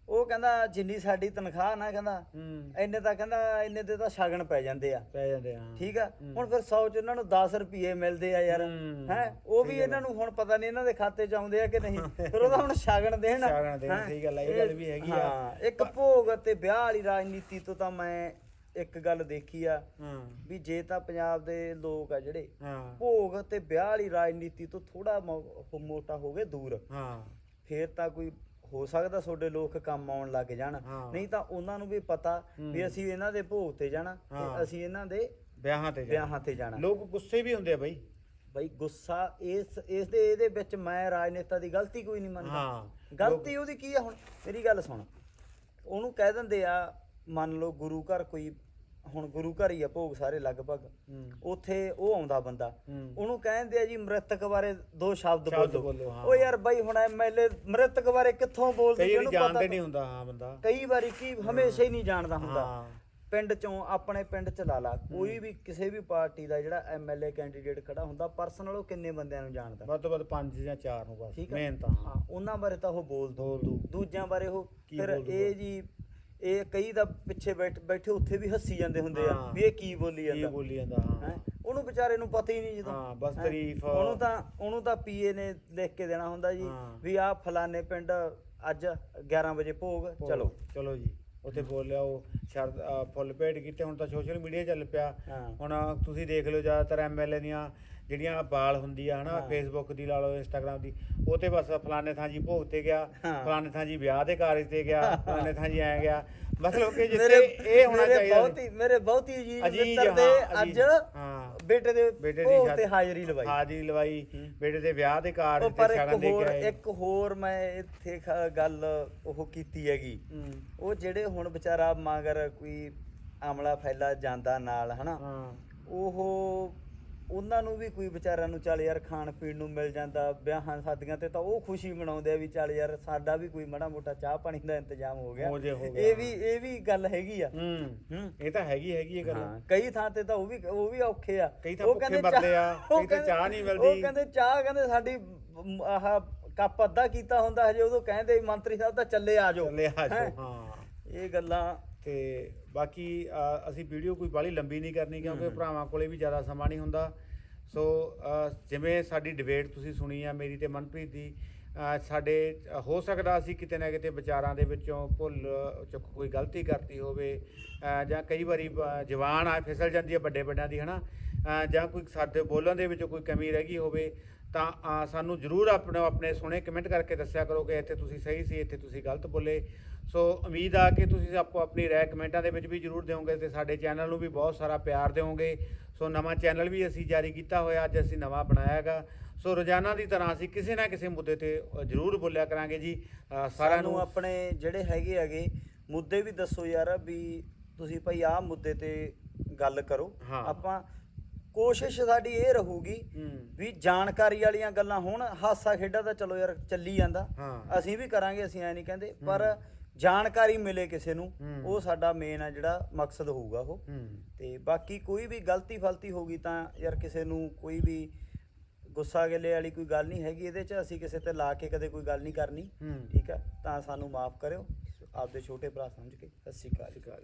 ਉਹ ਕਹਿੰਦਾ ਜਿੰਨੀ ਸਾਡੀ ਤਨਖਾਹ ਨਾ ਕਹਿੰਦਾ ਹੂੰ। ਇੰਨੇ ਤਾਂ ਕਹਿੰਦਾ ਇੰਨੇ ਦੇ ਤਾਂ ਸ਼ਗਨ ਪੈ ਜਾਂਦੇ ਆ। ਪੈ ਜਾਂਦੇ ਆ ਠੀਕ ਆ? ਹੁਣ ਫਿਰ 100 ਚ ਇਹਨਾਂ ਨੂੰ 10 ਰੁਪਏ ਮਿਲਦੇ ਆ ਯਾਰ। ਹੂੰ। ਹੈ? ਉਹ ਵੀ ਇਹਨਾਂ ਨੂੰ ਹੁਣ ਪਤਾ ਨਹੀਂ ਇਹਨਾਂ ਦੇ ਖਾਤੇ ਚ ਆਉਂਦੇ ਆ ਕਿ ਨਹੀਂ। ਫਿਰ ਉਹਦਾ ਹੁਣ ਸ਼ਗਨ ਦੇਣ। ਸ਼ਗਨ ਦੇਣ, ਹੈਂ? ਸਹੀ ਗੱਲ ਆ, ਇਹ ਗੱਲ ਵੀ ਹੈਗੀ ਆ। ਹਾਂ, ਇੱਕ ਭੋਗ ਅਤੇ ਵਿਆਹ ਵਾਲੀ ਰਾਜਨੀਤੀ ਤੋਂ ਤਾਂ ਮੈਂ ਇੱਕ ਗੱਲ ਦੇਖੀ ਆ। ਹਾਂ। ਵੀ ਜੇ ਤਾਂ ਪੰਜਾਬ ਦੇ ਲੋਕ ਆ ਜਿਹੜੇ ਹਾਂ। ਭੋਗ ਤੇ ਵਿਆਹ ਵਾਲੀ ਰਾਜਨੀਤੀ ਤੋਂ ਥੋੜਾ ਮੋਟਾ ਹੋ ਗਏ ਦੂਰ। ਹਾਂ। ਫੇਰ ਤਾਂ ਕੋਈ ਹੋ ਸਕਦਾ ਤੁਹਾਡੇ ਲੋਕ ਕੰਮ ਆਉਣ ਲੱਗ ਜਾਣ। ਨਹੀਂ ਤਾਂ ਉਹਨਾਂ ਨੂੰ ਵੀ ਪਤਾ ਵੀ ਅਸੀਂ ਇਹਨਾਂ ਦੇ ਭੋਗ ਤੇ ਜਾਣਾ। ਤੇ ਅਸੀਂ ਇਹਨਾਂ ਦੇ ਵਿਆਹਾਂ ਤੇ ਵਿਆਹਾਂ ਤੇ ਜਾਣਾ। ਲੋਕ ਗੁੱਸੇ ਵੀ ਹੁੰਦੇ ਆ ਬਈ। ਬਈ ਗੁੱਸਾ ਇਸ ਇਸ ਦੇ ਇਹਦੇ ਵਿੱਚ ਮੈਂ ਰਾਜਨੇਤਾ ਦੀ ਗਲਤੀ ਕੋਈ ਨਹੀਂ ਮੰਨਦਾ। ਹਾਂ। ਗਲਤੀ ਉਹਦੀ ਕੀ ਆ ਹੁਣ? ਮੇਰੀ ਗੱਲ ਸੁਣ। ਉਹਨੂੰ ਕਹਿ ਦਿੰਦੇ ਆ ਮੰਨ ਲਓ ਗੁਰੂ ਘਰ ਕੋਈ ਹੁਣ ਗੁਰੂ ਘਰ ਹੀ ਆ ਭੋਗ ਸਾਰੇ ਲਗਭਗ। ਉੱਥੇ ਉਹ ਆਉਂਦਾ ਬੰਦਾ। ਉਹਨੂੰ ਕਹਿੰਦੇ ਆ ਜੀ ਮ੍ਰਿਤਕ ਬਾਰੇ ਦੋ ਸ਼ਬਦ ਬੋਲੋ। ਬੋਲੋ, ਹਾਂ। ਉਹ ਯਾਰ ਬਾਈ ਹੁਣ ਐਮਐਲਏ ਮ੍ਰਿਤਕ ਬਾਰੇ ਕਿੱਥੋਂ ਬੋਲਦੇ ਕਈ ਵਾਰੀ ਜਾਣਦੇ ਨਹੀਂ ਹੁੰਦਾ ਹਾਂ ਬੰਦਾ। ਕਈ ਵਾਰੀ ਕੀ ਹਮੇਸ਼ਾ ਹੀ ਨਹੀਂ ਜਾਣਦਾ ਹੁੰਦਾ। ਹਾਂ। ਪਿੰਡ ਚੋਂ ਆਪਣੇ ਪਿੰਡ ਚ ਲਾ ਲਾ ਕੋਈ ਵੀ ਕਿਸੇ ਵੀ ਪਾਰਟੀ ਦਾ ਜਿਹੜਾ ਐਮਐਲਏ ਕੈਂਡੀਡੇਟ ਖੜਾ ਹੁੰਦਾ ਪਰਸਨਲ ਉਹ ਕਿੰਨੇ ਬੰਦਿਆਂ ਨੂੰ ਜਾਣਦਾ। ਵੱਧ ਤੋਂ ਵੱਧ 5 ਜਾਂ 4 ਨੂੰ ਬਸ ਠੀਕ ਹੈ ਹਾਂ ਉਹਨਾਂ ਬਾਰੇ ਤਾਂ ਉਹ ਬੋਲ ਦੂ। ਬੋਲ ਦੂ। ਦੂਜਿਆਂ ਬਾਰੇ ਉਹ ਕੀ ਫਿਰ? ਇਹ ਜੀ ਇਹ ਕਈ ਦਾ ਪਿੱਛੇ ਬੈਠ ਬੈਠੇ ਉੱਥੇ ਵੀ ਹੱਸੀ ਜਾਂਦੇ ਹੁੰਦੇ ਆ ਹਾਂ। ਵੀ ਇਹ ਕੀ ਬੋਲੀ ਕੀ ਜਾਂਦਾ ਬੋਲੀ ਜਾਂਦਾ ਹਾਂ ਹੈਂ? ਉਹਨੂੰ ਵਿਚਾਰੇ ਨੂੰ ਪਤਾ ਹੀ ਨਹੀਂ ਜਦੋਂ ਹਾਂ, ਬਸ ਹੈਂ? ਤਾਰੀਫ਼। ਉਹਨੂੰ ਤਾਂ ਉਹਨੂੰ ਤਾਂ ਪੀਏ ਨੇ ਲਿਖ ਕੇ ਦੇਣਾ ਹੁੰਦਾ ਜੀ ਹਾਂ। ਵੀ ਆਹ ਫਲਾਣੇ ਪਿੰਡ ਅੱਜ 11 ਵਜੇ ਭੋਗ ਚਲੋ ਚਲੋ ਜੀ ਉੱਥੇ ਬੋਲਿਆ ਉਹ ਸ਼ਰਦ ਅ, ਫੁੱਲ ਭੇਟ ਕੀਤੇ ਹੁਣ ਤਾਂ ਸੋਸ਼ਲ ਮੀਡੀਆ ਚੱਲ ਪਿਆ ਹਾਂ। ਹੁਣ ਤੁਸੀਂ ਦੇਖ ਲਓ ਜ਼ਿਆਦਾਤਰ ਐਮਐਲਏ ਦੀਆਂ ਜਿਹੜੀਆਂ ਬਾਲ ਹੁੰਦੀ ਆ ਹਨਾ। ਫੇਸਬੁੱਕ ਦੀ ਲਾ ਲਓ ਇੰਸਟਾਗ੍ਰam ਦੀ ਉਹ ਤੇ ਬਸ ਫਲਾਣੇ ਥਾਂ ਜੀ ਭੋਗ ਤੇ ਗਿਆ। ਫਲਾਣੇ ਥਾਂ ਜੀ ਵਿਆਹ ਦੇ ਕਾਰਜ ਤੇ ਗਿਆ ਫਲਾਣੇ ਥਾਂ ਜੀ ਐ ਗਿਆ ਮਤਲਬ ਕਿ ਜਿੱਥੇ ਇਹ ਹੋਣਾ ਚਾਹੀਦਾ ਬਹੁਤ ਹੀ ਮੇਰੇ ਬਹੁਤ ਹੀ ਮਿੱਤਰ ਦੇ ਹਾਂ, ਅੱਜ ਹਾਂ। ਬੇਟੇ ਦੇ ਬੇਟੇ ਦੀ ਤੇ ਹਾਜ਼ਰੀ ਲਵਾਈ ਹਾਜ਼ਰੀ ਲਵਾਈ। ਬੇਟੇ ਦੇ ਵਿਆਹ ਦੇ ਕਾਰਜ ਤੇ ਸ਼ਗਨ ਦੇ ਆਏ ਇੱਕ ਹੋਰ ਮੈਂ ਇੱਥੇ ਗੱਲ ਉਹ ਕੀਤੀ ਹੈਗੀ। ਉਹ ਜਿਹੜੇ ਹੁਣ ਵਿਚਾਰਾ ਮਗਰ ਕੋਈ ਆਮਲਾ ਫੈਲਾ ਜਾਂਦਾ ਨਾਲ ਹਨਾ ਉਹ ਉਹਨਾਂ ਨੂੰ ਵੀ ਕੋਈ ਵਿਚਾਰਿਆਂ ਨੂੰ ਚੱਲ ਯਾਰ ਖਾਣ ਪੀਣ ਨੂੰ ਮਿਲ ਜਾਂਦਾ ਵਿਆਹਾਂ ਸ਼ਾਦੀਆਂ ਤੇ ਤਾਂ ਉਹ ਖੁਸ਼ੀ ਮਨਾਉਂਦੇ ਆ ਵੀ ਚੱਲ ਯਾਰ ਸਾਡਾ ਵੀ ਕੋਈ ਮਾੜਾ ਮੋਟਾ ਚਾਹ ਪਾਣੀ ਦਾ ਇੰਤਜ਼ਾਮ ਹੋ ਗਿਆ। ਹੋ ਜੇ ਹੋ ਗਿਆ। ਇਹ ਵੀ ਇਹ ਵੀ ਗੱਲ ਹੈਗੀ ਆ। ਹੂੰ ਇਹ ਤਾਂ ਹੈਗੀ ਹੈਗੀ ਇਹ ਗੱਲ। ਹਾਂ ਕਈ ਥਾਂ ਤੇ ਤਾਂ ਉਹ ਵੀ ਉਹ ਵੀ ਔਖੇ ਆ। ਕਈ ਤਾਂ ਉਹ ਭੁੱਖੇ ਕਹਿੰਦੇ ਮਰਦੇ ਚਾਹ- ਆ, ਉਹ ਕਈ ਤਾਂ ਕਹਿੰਦੇ- ਚਾਹ ਨਹੀਂ ਉਹ ਮਿਲਦੀ। ਕਹਿੰਦੇ ਚਾਹ ਕਹਿੰਦੇ ਸਾਡੀ ਮ, ਆਹ ਕੱਪ ਅੱਧਾ ਕੀਤਾ ਹੁੰਦਾ ਹਜੇ ਉਦੋਂ ਕਹਿੰਦੇ ਮੰਤਰੀ ਸਾਹਿਬ ਤਾਂ ਚੱਲੇ ਆ ਜਾਓ। ਚੱਲੇ ਆ ਜਾਓ ਹੈਂ? ਹਾਂ। ਇਹ ਗੱਲਾਂ ਤੇ ਬਾਕੀ ਅਸੀਂ ਵੀਡੀਓ ਕੋਈ ਬਾਲੀ ਲੰਬੀ ਨਹੀਂ ਕਰਨੀ ਕਿਉਂਕਿ ਭਰਾਵਾਂ ਕੋਲੇ ਵੀ ਜ਼ਿਆਦਾ ਸਮਾਂ ਨਹੀਂ ਹੁੰਦਾ। ਸੋ ਜਿਵੇਂ ਸਾਡੀ ਡਿਬੇਟ ਤੁਸੀਂ ਸੁਣੀ ਆ ਮੇਰੀ ਤੇ ਮਨਪ੍ਰੀਤ ਦੀ ਸਾਡੇ ਹੋ ਸਕਦਾ ਅਸੀਂ ਕਿਤੇ ਨਾ ਕਿਤੇ ਵਿਚਾਰਾਂ ਦੇ ਵਿੱਚੋਂ ਭੁੱਲ ਚੁੱਕ ਕੋਈ ਗਲਤੀ ਕਰਤੀ ਹੋਵੇ ਜਾਂ ਕਈ ਵਾਰੀ ਅ, ਜ਼ੁਬਾਨ ਆ ਫਿਸਲ ਜਾਂਦੀ ਹੈ ਵੱਡੇ ਵੱਡਿਆਂ ਦੀ ਹਨਾ? ਜਾਂ ਕੋਈ ਸਾਡੇ ਬੋਲਣ ਦੇ ਵਿੱਚ ਕੋਈ ਕਮੀ ਰਹਿ ਗਈ ਹੋਵੇ ਤਾਂ ਸਾਨੂੰ ਜਰੂਰ ਆਪਣੇ ਆਪਣੇ ਸੁਣੇ ਕਮੈਂਟ ਕਰਕੇ ਦੱਸਿਆ ਕਰੋ ਕਿ ਇੱਥੇ ਤੁਸੀਂ ਸਹੀ ਸੀ ਇੱਥੇ ਤੁਸੀਂ ਗਲਤ ਬੋਲੇ। ਸੋ ਉਮੀਦ ਆ ਕਿ ਤੁਸੀਂ ਆਪੋ ਆਪਣੀ ਰਾਏ ਕਮੈਂਟਾਂ ਦੇ ਵਿੱਚ ਵੀ ਜਰੂਰ ਦਿਓਗੇ ਤੇ ਸਾਡੇ ਚੈਨਲ ਨੂੰ ਵੀ ਬਹੁਤ ਸਾਰਾ ਪਿਆਰ ਦਿਓਗੇ। ਸੋ ਨਵਾਂ ਚੈਨਲ ਵੀ ਅਸੀਂ ਜਾਰੀ ਕੀਤਾ ਹੋਇਆ ਅੱਜ ਅਸੀਂ ਨਵਾਂ ਬਣਾਇਆ ਹੈਗਾ ਸੋ ਰੋਜ਼ਾਨਾ ਦੀ ਤਰ੍ਹਾਂ ਅਸੀਂ ਕਿਸੇ ਨਾ ਕਿਸੇ ਮੁੱਦੇ ਤੇ ਜਰੂਰ ਬੋਲਿਆ ਕਰਾਂਗੇ ਜੀ। ਸਾਰਿਆਂ ਨੂੰ ਆਪਣੇ ਜਿਹੜੇ ਹੈਗੇ ਹੈਗੇ ਮੁੱਦੇ ਵੀ ਦੱਸੋ ਯਾਰ ਵੀ ਤੁਸੀਂ ਭਾਈ ਆਹ ਮੁੱਦੇ ਤੇ ਗੱਲ ਕਰੋ। ਆਪਾਂ ਕੋਸ਼ਿਸ਼ ਸਾਡੀ ਇਹ ਰਹੂਗੀ ਵੀ ਜਾਣਕਾਰੀ ਵਾਲੀਆਂ ਗੱਲਾਂ ਹੋਣ ਹਾਸਾ ਖੇਡਾ ਤਾਂ ਚਲੋ ਯਾਰ ਚੱਲੀ ਜਾਂਦਾ। ਅਸੀਂ ਵੀ ਕਰਾਂਗੇ ਅਸੀਂ ਐ ਨਹੀਂ ਕਹਿੰਦੇ। ਪਰ ਜਾਣਕਾਰੀ ਮਿਲੇ ਕਿਸੇ ਨੂੰ ਹੂੰ। ਉਹ ਸਾਡਾ ਮੇਨ ਆ ਜਿਹੜਾ ਮਕਸਦ ਹੋਊਗਾ ਉਹ। ਹੂੰ। ਤੇ ਬਾਕੀ ਕੋਈ ਵੀ ਗਲਤੀ ਫਲਤੀ ਹੋ ਗਈ ਤਾਂ ਯਾਰ ਕਿਸੇ ਨੂੰ ਕੋਈ ਵੀ ਗੁੱਸਾ ਗਿਲੇ ਵਾਲੀ ਕੋਈ ਗੱਲ ਨਹੀਂ ਹੈਗੀ ਇਹਦੇ 'ਚ ਅਸੀਂ ਕਿਸੇ ਤੇ ਲਾ ਕੇ ਕਦੇ ਕੋਈ ਗੱਲ ਨਹੀਂ ਕਰਨੀ। ਹੂੰ। ਠੀਕ ਹੈ ਤਾਂ ਸਾਨੂੰ ਮਾਫ ਕਰਿਓ। ਆਪਦੇ ਛੋਟੇ ਭਰਾ ਸਮਝ ਕੇ। ਸਤਿ ਸ਼੍ਰੀ ਅਕਾਲ।